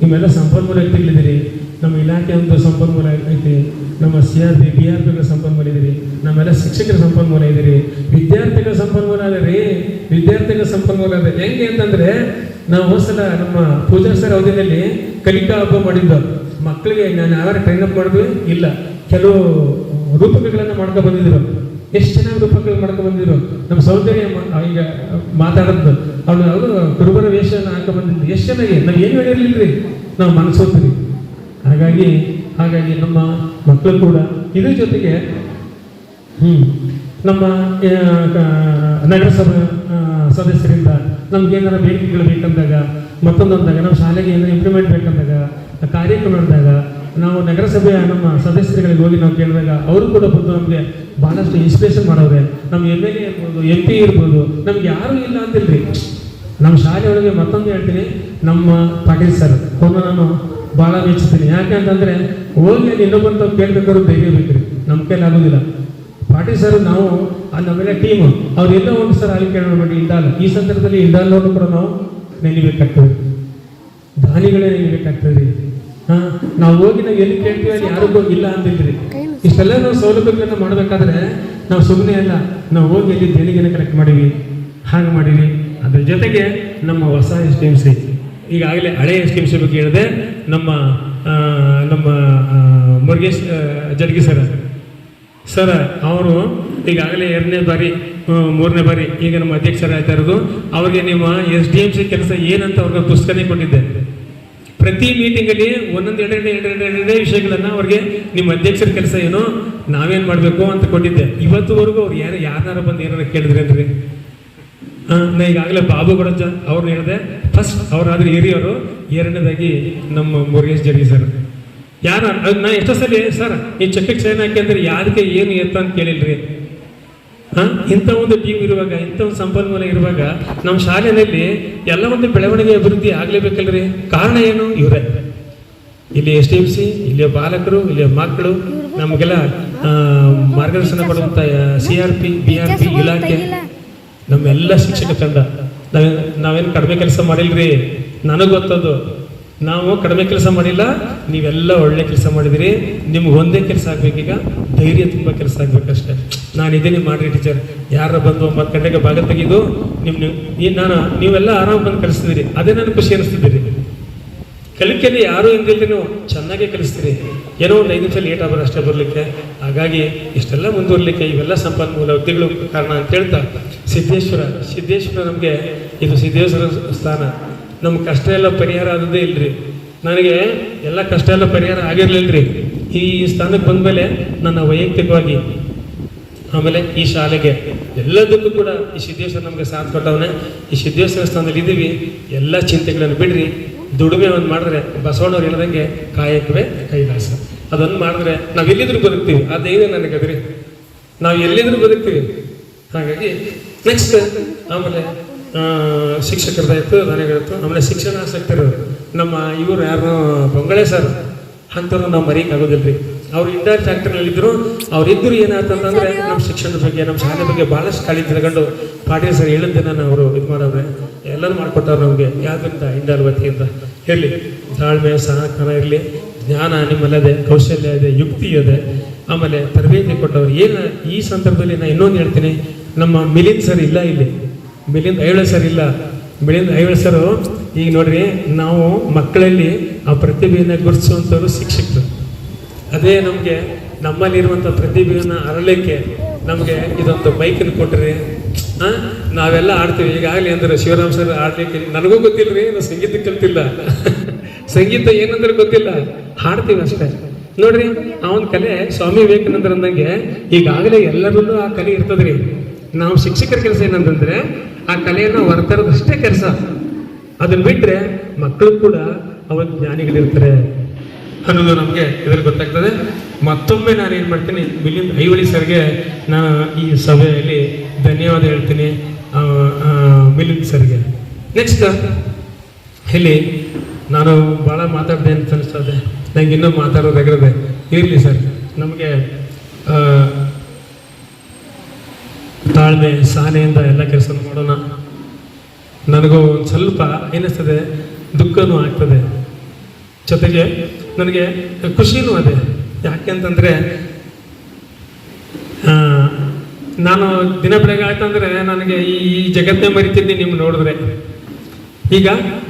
ನಿಮ್ಮೆಲ್ಲ ಸಂಪನ್ಮೂಲ ವ್ಯಕ್ತಿಗಳಿದ್ದೀರಿ. ನಮ್ಮ ಇಲಾಖೆ ಒಂದು ಸಂಪನ್ಮೂಲ ಐತಿ. ನಮ್ಮ C R P B R ಪಿಗಳ ಸಂಪನ್ಮೂಲ ಇದ್ದೀರಿ. ನಮ್ಮೆಲ್ಲ ಶಿಕ್ಷಕರ ಸಂಪನ್ಮೂಲ ಇದ್ದೀರಿ. ವಿದ್ಯಾರ್ಥಿಗಳ ಸಂಪನ್ಮೂಲ ಅದ ರೀ. ವಿದ್ಯಾರ್ಥಿಗಳ ಸಂಪನ್ಮೂಲ ಅದ ಹೆಂಗೆ ಅಂತಂದ್ರೆ, ನಾವು ಹೋದ್ಸಲ ನಮ್ಮ ಪೂಜಾ ಸರ್ ಅವಧಿಯಲ್ಲಿ ಕಲಿಕಾ ಹಬ್ಬ ಮಾಡಿದ್ದು. ಮಕ್ಕಳಿಗೆ ನಾನು ಯಾವಾಗ ಟ್ರೈನ್ ಅಪ್ ಮಾಡಿದ್ವಿ? ಇಲ್ಲ. ಕೆಲವು ರೂಪಕಗಳನ್ನು ಮಾಡ್ಕೊ ಬಂದಿದ್ರು. ಎಷ್ಟು ಚೆನ್ನಾಗಿ ರೂಪಕಲ್ ಮಾಡ್ಕೊಂಡು ಬಂದಿದ್ರು? ನಮ್ಮ ಸೌಂದರ್ಯ ಈಗ ಮಾತಾಡೋದು. ಅವಳು, ಅವರು ಕುರುಬರ ವೇಷನ ಹಾಕೊಂಡು ಬಂದಿದ್ದು ಎಷ್ಟು ಚೆನ್ನಾಗಿ ನಾವು ಏನು ರೀ ನಾವು ಮನಸ್ಸೋತೀವಿ ಹಾಗಾಗಿ ಹಾಗಾಗಿ ನಮ್ಮ ಮಕ್ಕಳು ಕೂಡ ಇದ್ರ ಜೊತೆಗೆ ಹ್ಞೂ ನಮ್ಮ ನಗರಸಭಾ ಸದಸ್ಯರಿಂದ ನಮ್ಗೆ ಏನಾರ ಬೇಡಿಕೆಗಳು ಬೇಕಂದಾಗ ಮತ್ತೊಂದೊಂದಾಗ ನಮ್ಮ ಶಾಲೆಗೆ ಏನಾರ ಇಂಪ್ಲಿಮೆಂಟ್ ಬೇಕಂದಾಗ ಕಾರ್ಯಕ್ರಮ ನಡೆದಾಗ, ನಾವು ನಗರಸಭೆಯ ನಮ್ಮ ಸದಸ್ಯರುಗಳಿಗೆ ಹೋಗಿ ನಾವು ಕೇಳಿದಾಗ, ಅವರು ಕೂಡ ಬಂದು ನಮಗೆ ಬಹಳಷ್ಟು ಇನ್ಸ್ಪಿರೇಷನ್ ಮಾಡೋರೆ ನಮ್ಮ ಎಂ ಎಲ್ ಎ ಇರ್ಬೋದು ಎಂ ಪಿ ಇರ್ಬೋದು. ನಮ್ಗೆ ಯಾರೂ ಇಲ್ಲ ಅಂತಿಲ್ರಿ. ನಮ್ಮ ಶಾಲೆಯೊಳಗೆ ಮತ್ತೊಂದು ಹೇಳ್ತೀನಿ. ನಮ್ಮ ಪಾಟೀಲ್ ಸರ್ ಅವ್ರನ್ನ ನಾನು ಭಾಳ ಮೆಚ್ಚುತ್ತೀನಿ ಯಾಕೆ ಅಂತಂದರೆ, ಹೋಗಿ ಇನ್ನೊಬ್ಬರು ತಾವು ಕೇಳ್ಬೇಕಾದ್ರೂ ಧೈರ್ಯ ಬೇಕ್ರಿ. ನಮ್ಮ ಕೈಲಿ ಆಗೋದಿಲ್ಲ. ಪಾಟೀಲ್ ಸರ್ ನಾವು ನಮ್ಮೆಲ್ಲ ಟೀಮ್ ಅವ್ರೆಲ್ಲ ಒಂದು ಸರ್ ಅಲ್ಲಿ ಕೇಳೋಣ ಮಾಡಿ ಇಂಡಾಲ್ ಈ ಸಂದರ್ಭದಲ್ಲಿ ಇಂಡಾಲ್ನವ್ರು ಕೂಡ ನಾವು ನೆನಿಬೇಕಾಗ್ತದೆ. ದಾನಿಗಳೇ ನೆನಿಬೇಕಾಗ್ತದೆ. ಹಾಂ, ನಾವು ಹೋಗಿ ನಾವು ಎಲ್ಲಿ ಕೇಳ್ತೀವಿ ಅಲ್ಲಿ ಯಾರಿಗೂ ಇಲ್ಲ ಅಂತಿದ್ರಿ ಇಷ್ಟೆಲ್ಲ ನಾವು ಸೌಲಭ್ಯಗಳನ್ನ ಮಾಡಬೇಕಾದ್ರೆ ನಾವು ಸುಮ್ಮನೆ ಅಲ್ಲ, ನಾವು ಹೋಗಿ ಅಲ್ಲಿ ದೇಣಿಗೆನ ಕಲೆಕ್ಟ್ ಮಾಡೀವಿ ಹಾಗೆ ಮಾಡೀವಿ. ಅದ್ರ ಜೊತೆಗೆ ನಮ್ಮ ಹೊಸ ಎಸ್ ಟಿ ಎಂ ಸಿ ಈಗಾಗಲೇ ಹಳೆ ಎಸ್ ಟಿ ಎಂ ಸಿ ಬಗ್ಗೆ ಹೇಳಿದೆ, ನಮ್ಮ ನಮ್ಮ ಮುರುಗೇಶ್ ಜಡ್ಗಿ ಸರ್. ಸರ್, ಅವರು ಈಗಾಗಲೇ ಎರಡನೇ ಬಾರಿ ಮೂರನೇ ಬಾರಿ ಈಗ ನಮ್ಮ ಅಧ್ಯಕ್ಷರಾಗ್ತಾ ಇರೋದು. ಅವ್ರಿಗೆ ನಿಮ್ಮ ಎಸ್ ಡಿ ಎಂ ಸಿ ಕೆಲಸ ಏನಂತ ಅವ್ರಿಗೆ ಪುಸ್ತಕನೇ ಕೊಟ್ಟಿದ್ದೆ. ಪ್ರತಿ ಮೀಟಿಂಗಲ್ಲಿ ಒಂದೊಂದು ಎರಡೆರಡು ಎರಡೆರಡು ಎರಡೆರಡೇ ವಿಷಯಗಳನ್ನ ಅವ್ರಿಗೆ ನಿಮ್ಮ ಅಧ್ಯಕ್ಷರ ಕೆಲಸ ಏನು, ನಾವೇನ್ ಮಾಡಬೇಕು ಅಂತ ಕೊಟ್ಟಿದ್ದೆ. ಇವತ್ತುವರೆಗೂ ಅವ್ರು ಯಾರು ಯಾರನ್ನಾರು ಬಂದು ಏನಾರ ಕೇಳಿದ್ರೆ ಅಂದ್ರೆ? ನಾ ಈಗಾಗಲೇ ಬಾಬು ಗಡಜ ಅವ್ರನ್ನ ಹೇಳಿದೆ. ಫಸ್ಟ್ ಅವರಾದ್ರೆ ಹಿರಿಯವರು ಎರಡನೇದಾಗಿ ನಮ್ಮ ಮುರುಗೇಶ್ ಜಡಿ ಸರ್ ಯಾರು ನಾ ಎಷ್ಟೋ ಸಲ ಸರ್, ಈ ಚೆಕ್ಕಿಗೆ ಸೈನ್ ಹಾಕಿ ಅಂದ್ರೆ ಯಾರಿಗೆ ಏನು ಎತ್ತ ಅಂತ ಕೇಳಿಲ್ರಿ? ಇಂಥ ಒಂದು ಟೀಮ್ ಇರುವಾಗ ಇಂಥ ಒಂದು ಸಂಪನ್ಮೂಲ ಇರುವಾಗ ನಮ್ಮ ಶಾಲೆಯಲ್ಲಿ ಎಲ್ಲ ಒಂದು ಬೆಳವಣಿಗೆ ಅಭಿವೃದ್ಧಿ ಆಗ್ಲೇಬೇಕಲ್ರಿ? ಕಾರಣ ಏನು? ಇವರೇ. ಇಲ್ಲಿ ಎಸ್ ಡಿ ಎಂ ಸಿ ಇಲ್ಲಿಯ ಬಾಲಕರು ಇಲ್ಲಿಯ ಮಕ್ಕಳು ನಮಗೆಲ್ಲ ಮಾರ್ಗದರ್ಶನ ಕೊಡುವಂತ C R P B R P ಇಲಾಖೆ ನಮ್ಮೆಲ್ಲ ಶಿಕ್ಷಕ ತಂಡ. ನಾವೇ ನಾವೇನು ಕಡಿಮೆ ಕೆಲಸ ಮಾಡಿಲ್ರಿ? ನನಗೆ ಗೊತ್ತದು. ನಾವು ಕಡಿಮೆ ಕೆಲಸ ಮಾಡಿಲ್ಲ ನೀವೆಲ್ಲ ಒಳ್ಳೆ ಕೆಲಸ ಮಾಡಿದಿರಿ. ನಿಮ್ಗೆ ಒಂದೇ ಕೆಲಸ ಆಗ್ಬೇಕೀಗ. ಧೈರ್ಯ ತುಂಬ ಕೆಲಸ ಆಗ್ಬೇಕಷ್ಟೇ. ನಾನು ಇದ್ದೀನಿ ಮಾಡ್ರಿ ಟೀಚರ್ ಯಾರ ಬಂದು ಒಂಬತ್ತು ಗಂಟೆಗೆ ಭಾಗ ತೆಗೆದು ನಿಮ್ಮ ನಾನು ನೀವೆಲ್ಲ ಆರಾಮ್ ಬಂದು ಕಲಿಸ್ತಿದ್ದೀರಿ. ಅದೇ ನನಗೆ ಖುಷಿ ಅನಿಸ್ತಿದ್ದೀರಿ. ಕಲಿಕೆಯಲ್ಲಿ ಯಾರು ಹಿಂದಿಲ್ಲ ನೀವು? ಚೆನ್ನಾಗೇ ಕಲಿಸ್ತೀರಿ. ಏನೋ ಒಂದು ಐದು ನಿಮಿಷ ಲೇಟ್ ಆಗೋರು ಅಷ್ಟೇ ಬರಲಿಕ್ಕೆ. ಹಾಗಾಗಿ ಇಷ್ಟೆಲ್ಲ ಮುಂದುವರಲಿಕ್ಕೆ ಇವೆಲ್ಲ ಸಂಪನ್ಮೂಲ ವ್ಯಕ್ತಿಗಳು ಕಾರಣ ಅಂತ ಹೇಳ್ತಾ, ಸಿದ್ದೇಶ್ವರ ಸಿದ್ದೇಶ್ವರ ನಮಗೆ ಇದು ಸಿದ್ದೇಶ್ವರ ಸ್ಥಾನ. ನಮ್ಮ ಕಷ್ಟ ಎಲ್ಲ ಪರಿಹಾರ ಆದದ್ದೇ ಇಲ್ರಿ. ನನಗೆ ಎಲ್ಲ ಕಷ್ಟ ಎಲ್ಲ ಪರಿಹಾರ ಆಗಿರಲಿಲ್ಲ ರೀ ಈ ಸ್ಥಾನಕ್ಕೆ ಬಂದ ಮೇಲೆ ನನ್ನ ವೈಯಕ್ತಿಕವಾಗಿ ಆಮೇಲೆ ಈ ಶಾಲೆಗೆ ಎಲ್ಲದಕ್ಕೂ ಕೂಡ ಈ ಸಿದ್ದೇಶ್ವರ ನಮಗೆ ಸಾಥ್ ಕೊಟ್ಟವನೇ. ಈ ಸಿದ್ದೇಶ್ವರ ಸ್ಥಾನದಲ್ಲಿ ಇದ್ದೀವಿ. ಎಲ್ಲ ಚಿಂತೆಗಳನ್ನು ಬಿಡ್ರಿ. ದುಡಿಮೆ ಒಂದು ಮಾಡಿದ್ರೆ ಬಸವಣ್ಣವ್ರು ಇಲ್ಲದಂಗೆ ಕಾಯಕವೇ ಕೈಲಾಸ. ಅದನ್ನು ಮಾಡಿದ್ರೆ ನಾವು ಎಲ್ಲಿದ್ರು ಬದುಕ್ತೀವಿ. ಆ ನನಗೆ ಅದ್ರಿ. ನಾವು ಎಲ್ಲಿದ್ರು ಬದುಕ್ತೀವಿ. ಹಾಗಾಗಿ ನೆಕ್ಸ್ಟ್ ಆಮೇಲೆ ಶಿಕ್ಷಕರದಾಯ್ತು ನನಗಾಯ್ತು ಆಮೇಲೆ ಶಿಕ್ಷಣ ಆಸಕ್ತರು ನಮ್ಮ ಇವರು ಯಾರು ಬೊಂಗಳೆ ಸರ್. ಅಂಥವ್ರು ನಾವು ಮರೀಕ್ ಆಗೋದಿಲ್ರಿ ಅವ್ರು ಇಂಡೈರೆಕ್ಟ್ ಫ್ಯಾಕ್ಟ್ರಿನಲ್ಲಿ ಇದ್ರು ಇದ್ದರು ಏನಾಯ್ತಂತಂದ್ರೆ ನಮ್ಮ ಶಿಕ್ಷಣದ ಬಗ್ಗೆ ನಮ್ಮ ಶಾಲೆ ಬಗ್ಗೆ ಭಾಳಷ್ಟು ಕಾಳಿ ತಿಳ್ಕೊಂಡು ಪಾಟೀಲ್ ಸರ್ ಹೇಳಿದ್ದನ್ನ ಅವರು ಇದು ಮಾಡವ್ರೆ. ಎಲ್ಲರೂ ಮಾಡಿಕೊಟ್ಟವ್ರು ನಮಗೆ. ಯಾವ್ದ್ರಿಂದ? ಇಂಡಾಲ್ ವತಿಯಿಂದ ಹೇಳಿ ತಾಳ್ಮೆ ಸಹಕಾರ ಇರಲಿ. ಜ್ಞಾನ ನಿಮ್ಮಲ್ಲದೆ ಕೌಶಲ್ಯ ಇದೆ ಯುಕ್ತಿ ಇದೆ. ಆಮೇಲೆ ತರಬೇತಿ ಕೊಟ್ಟವ್ರು. ಏನು ಈ ಸಂದರ್ಭದಲ್ಲಿ ನಾನು ಇನ್ನೊಂದು ಹೇಳ್ತೀನಿ. ನಮ್ಮ ಮಿಲಿಂದ್ ಸರ್ ಇಲ್ಲ ಇಲ್ಲಿ. ಮಿಲಿಂದ್ ಐವಳ ಸರ್ ಇಲ್ಲ. ಮಿಲಿಂದ್ ಐವಳ ಸರ್ ಈಗ ನೋಡ್ರಿ ನಾವು ಮಕ್ಕಳಲ್ಲಿ ಆ ಪ್ರತಿಭೆಯನ್ನು ಗುರುತಿಸುವಂಥವ್ರು ಶಿಕ್ಷಕರು. ಅದೇ ನಮಗೆ ನಮ್ಮಲ್ಲಿರುವಂಥ ಪ್ರತಿಭೆಯನ್ನು ಅರಳಲಿಕ್ಕೆ ನಮಗೆ ಇದೊಂದು ಬೈಕನ್ನು ಕೊಟ್ಟರೆ ನಾವೆಲ್ಲ ಆಡ್ತೀವಿ. ಈಗಾಗಲೇ ಅಂದ್ರೆ ಶಿವರಾಮ್ ಸರ್ ಆಡ್ಲಿಕ್ಕೆ ನನಗೂ ಗೊತ್ತಿಲ್ಲ ರೀ ನಾನು ಸಂಗೀತ ಕಲ್ತಿಲ್ಲ. ಸಂಗೀತ ಏನಂದ್ರೆ ಗೊತ್ತಿಲ್ಲ. ಹಾಡ್ತೀವಿ ಅಷ್ಟೇ. ನೋಡ್ರಿ ಅವನ ಕಲೆ ಸ್ವಾಮಿ ವಿವೇಕಾನಂದರ ಅಂದಂಗೆ ಈಗಾಗಲೇ ಎಲ್ಲರಲ್ಲೂ ಆ ಕಲೆ ಇರ್ತದ್ರಿ. ನಾವು ಶಿಕ್ಷಕರ ಕೆಲಸ ಏನಂತಂದ್ರೆ ಆ ಕಲೆಯನ್ನು ಹೊರತರದಷ್ಟೇ ಕೆಲಸ. ಅದನ್ನ ಬಿಟ್ರೆ ಮಕ್ಕಳು ಕೂಡ ಅವನ ಜ್ಞಾನಿಗಳಿರ್ತಾರೆ. ಅನ್ನೋದು ನಮಗೆ ಇದ್ರಲ್ಲಿ ಗೊತ್ತಾಗ್ತದೆ. ಮತ್ತೊಮ್ಮೆ ನಾನು ಏನು ಮಾಡ್ತೀನಿ, ಮಿಲಿಂದ್ ಐವಳಿ ಸರ್ಗೆ ನಾನು ಈ ಸಭೆಯಲ್ಲಿ ಧನ್ಯವಾದ ಹೇಳ್ತೀನಿ ಮಿಲಿಂದ್ ಸರ್ಗೆ. ನೆಕ್ಸ್ಟ್ ಇಲ್ಲಿ ನಾನು ಭಾಳ ಮಾತಾಡಿದೆ ಅಂತ ಅನಿಸ್ತದೆ. ನಂಗೆ ಇನ್ನೂ ಮಾತಾಡೋದಾಗಿರೋದೆ. ಇರಲಿ ಸರ್, ನಮಗೆ ತಾಳ್ಮೆ, ಸಹನೆಯಿಂದ ಎಲ್ಲ ಕೆಲಸ ಮಾಡೋಣ. ನನಗೂ ಒಂದು ಸ್ವಲ್ಪ ಏನಿಸ್ತದೆ, ದುಃಖನೂ ಆಗ್ತದೆ. ಜೊತೆಗೆ ನನಗೆ ಖುಷಿನೂ ಅದೇ. ಯಾಕೆಂತಂದರೆ ನಾನು ದಿನ ಬೆಳಗ್ಗೆ ಆಯ್ತಂದ್ರೆ ನನಗೆ ಈ ಜಗತ್ತೇ ಮರಿತಿದ್ದೆ ನಿಮ್ಮ ನೋಡಿದ್ರೆ. ಈಗ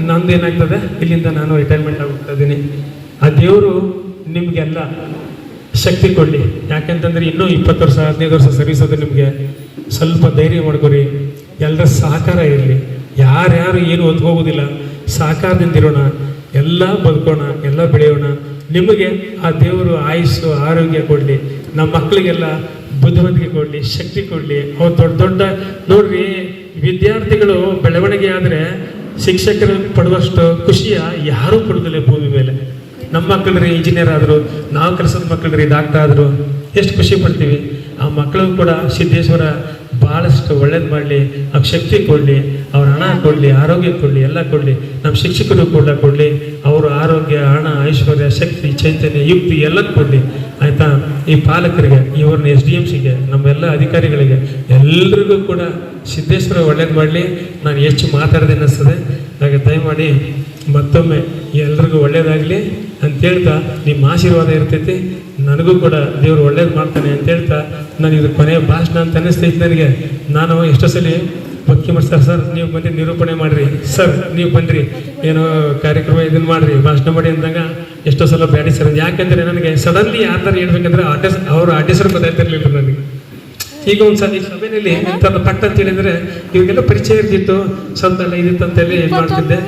ನಂದು ಏನಾಗ್ತದೆ ಇಲ್ಲಿಂದ ನಾನು ರಿಟೈರ್ಮೆಂಟ್ ಆಗ್ತಾ ಇದ್ದೀನಿ. ಆ ದೇವರು ನಿಮಗೆಲ್ಲ ಶಕ್ತಿ ಕೊಡಲಿ. ಯಾಕೆಂತಂದ್ರೆ ಇನ್ನೂ ಇಪ್ಪತ್ತು ವರ್ಷ, ಹದಿನೈದು ವರ್ಷ ಸರ್ವಿಸ್ ಅದು ನಿಮಗೆ ಸ್ವಲ್ಪ ಧೈರ್ಯ ಮಾಡ್ಕೊರಿ. ಎಲ್ಲರ ಸಹಕಾರ ಇರಲಿ. ಯಾರ್ಯಾರು ಏನು ಹೋಗೋದಿಲ್ಲ, ಸಹಕಾರದಿಂದ ಇರೋಣ. ಎಲ್ಲ ಬದುಕೋಣ, ಎಲ್ಲ ಬೆಳೆಯೋಣ. ನಿಮಗೆ ಆ ದೇವರು ಆಯುಸ್ಸು, ಆರೋಗ್ಯ ಕೊಡಲಿ. ನಮ್ಮ ಮಕ್ಕಳಿಗೆಲ್ಲ ಬುದ್ಧಿವಂತಿಕೆ ಕೊಡಲಿ, ಶಕ್ತಿ ಕೊಡಲಿ. ಅವ್ರು ದೊಡ್ಡ ದೊಡ್ಡ ನೋಡ್ರಿ, ವಿದ್ಯಾರ್ಥಿಗಳು ಬೆಳವಣಿಗೆ ಆದರೆ ಶಿಕ್ಷಕರು ಪಡುವಷ್ಟು ಖುಷಿಯ ಯಾರೂ ಕೊಡೋದಿಲ್ಲ ಭೂಮಿ ಮೇಲೆ. ನಮ್ಮ ಮಕ್ಕಳ್ರಿ ಇಂಜಿನಿಯರ್ ಆದರು, ನಾವು ಕೆಲಸದ ಮಕ್ಕಳ್ರಿ ಡಾಕ್ಟರ್ ಆದರು. ಎಷ್ಟು ಖುಷಿ ಪಡ್ತೀವಿ. ಆ ಮಕ್ಕಳಿಗೂ ಕೂಡ ಸಿದ್ದೇಶ್ವರ ಭಾಳಷ್ಟು ಒಳ್ಳೇದು ಮಾಡಲಿ, ಅವ್ರ ಶಕ್ತಿ ಕೊಡಲಿ, ಅವ್ರ ಹಣ ಕೊಡಲಿ, ಆರೋಗ್ಯ ಕೊಡಲಿ, ಎಲ್ಲ ಕೊಡಲಿ ನಮ್ಮ ಶಿಕ್ಷಕರು ಕೂಡ ಕೊಡಲಿ, ಅವರ ಆರೋಗ್ಯ, ಹಣ, ಐಶ್ವರ್ಯ, ಶಕ್ತಿ, ಚೈತನ್ಯ, ಯುಕ್ತಿ ಎಲ್ಲ ಕೊಡಲಿ. ಆಯಿತಾ? ಈ ಪಾಲಕರಿಗೆ ಇವ್ರನ್ನ ಎಸ್ ಡಿ ಎಂ ಸಿಗೆ, ನಮ್ಮೆಲ್ಲ ಅಧಿಕಾರಿಗಳಿಗೆ, ಎಲ್ರಿಗೂ ಕೂಡ ಸಿದ್ದೇಶ್ವರ ಒಳ್ಳೇದು ಮಾಡಲಿ. ನಾನು ಹೆಚ್ಚು ಮಾತಾಡದೆ ಅನ್ನಿಸ್ತದೆ. ಹಾಗೆ ದಯಮಾಡಿ ಮತ್ತೊಮ್ಮೆ ಎಲ್ರಿಗೂ ಒಳ್ಳೇದಾಗಲಿ. ಅಂತ ಹೇಳ್ತಾ ನಿಮ್ಮ ಆಶೀರ್ವಾದ ಇರ್ತೈತಿ. ನನಗೂ ಕೂಡ ದೇವರು ಒಳ್ಳೇದು ಮಾಡ್ತಾನೆ ಅಂತ ಹೇಳ್ತಾ ನಾನು ಇದು ಕೊನೆಯ ಭಾಷಣ ಅಂತ ಅನ್ನಿಸ್ತೈತೆ ನನಗೆ. ನಾನು ಎಷ್ಟೋ ಸಲ ಪಕ್ಕಿ ಮಾಡ್ತಾರೆ ಸರ್ ನೀವು ಬಂದು ನಿರೂಪಣೆ ಮಾಡಿರಿ. ಸರ್ ನೀವು ಬನ್ನಿರಿ ಏನೋ ಕಾರ್ಯಕ್ರಮ ಇದನ್ನು ಮಾಡಿರಿ ಭಾಷಣ ಮಾಡಿ ಅಂದಾಗ ಎಷ್ಟೋ ಸಲ ಬ್ಯಾಡಿ ಸರ್. ಯಾಕೆಂದರೆ ನನಗೆ ಸಡನ್ಲಿ ಯಾರು ಥರ ಹೇಳ್ಬೇಕಂದ್ರೆ ಆರ್ಟಿಸ್ಟ್ ಅವ್ರ ಆರ್ಟಿಸ್ಟರ್ ಗೊತ್ತಾಯ್ತಿರಲಿಲ್ಲ ನನಗೆ. ಈಗ ಒಂದು ಸಲ ಈ ಸಭೆಯಲ್ಲಿ ತನ್ನ ಪಟ್ಟ ಅಂತ ಹೇಳಿದ್ರೆ ಇವಾಗೆಲ್ಲ ಪರಿಚಯ ಇರ್ತಿತ್ತು. ಸ್ವಂತ ಎಲ್ಲ ಇದಿತ್ತು ಅಂತೇಳಿ ಏನ್ ಮಾಡ್ತಿದ್ದೆ.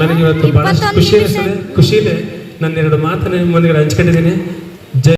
ನನಗೆ ಇವತ್ತು ಭಾಳಷ್ಟು ಖುಷಿ ಅನಿಸ್ತದೆ. ಖುಷಿಯಿದೆ ನನ್ನ ಎರಡು ಮಾತನ್ನ ಮುಂದೆ ಹಂಚ್ಕೊಂಡಿದ್ದೀನಿ.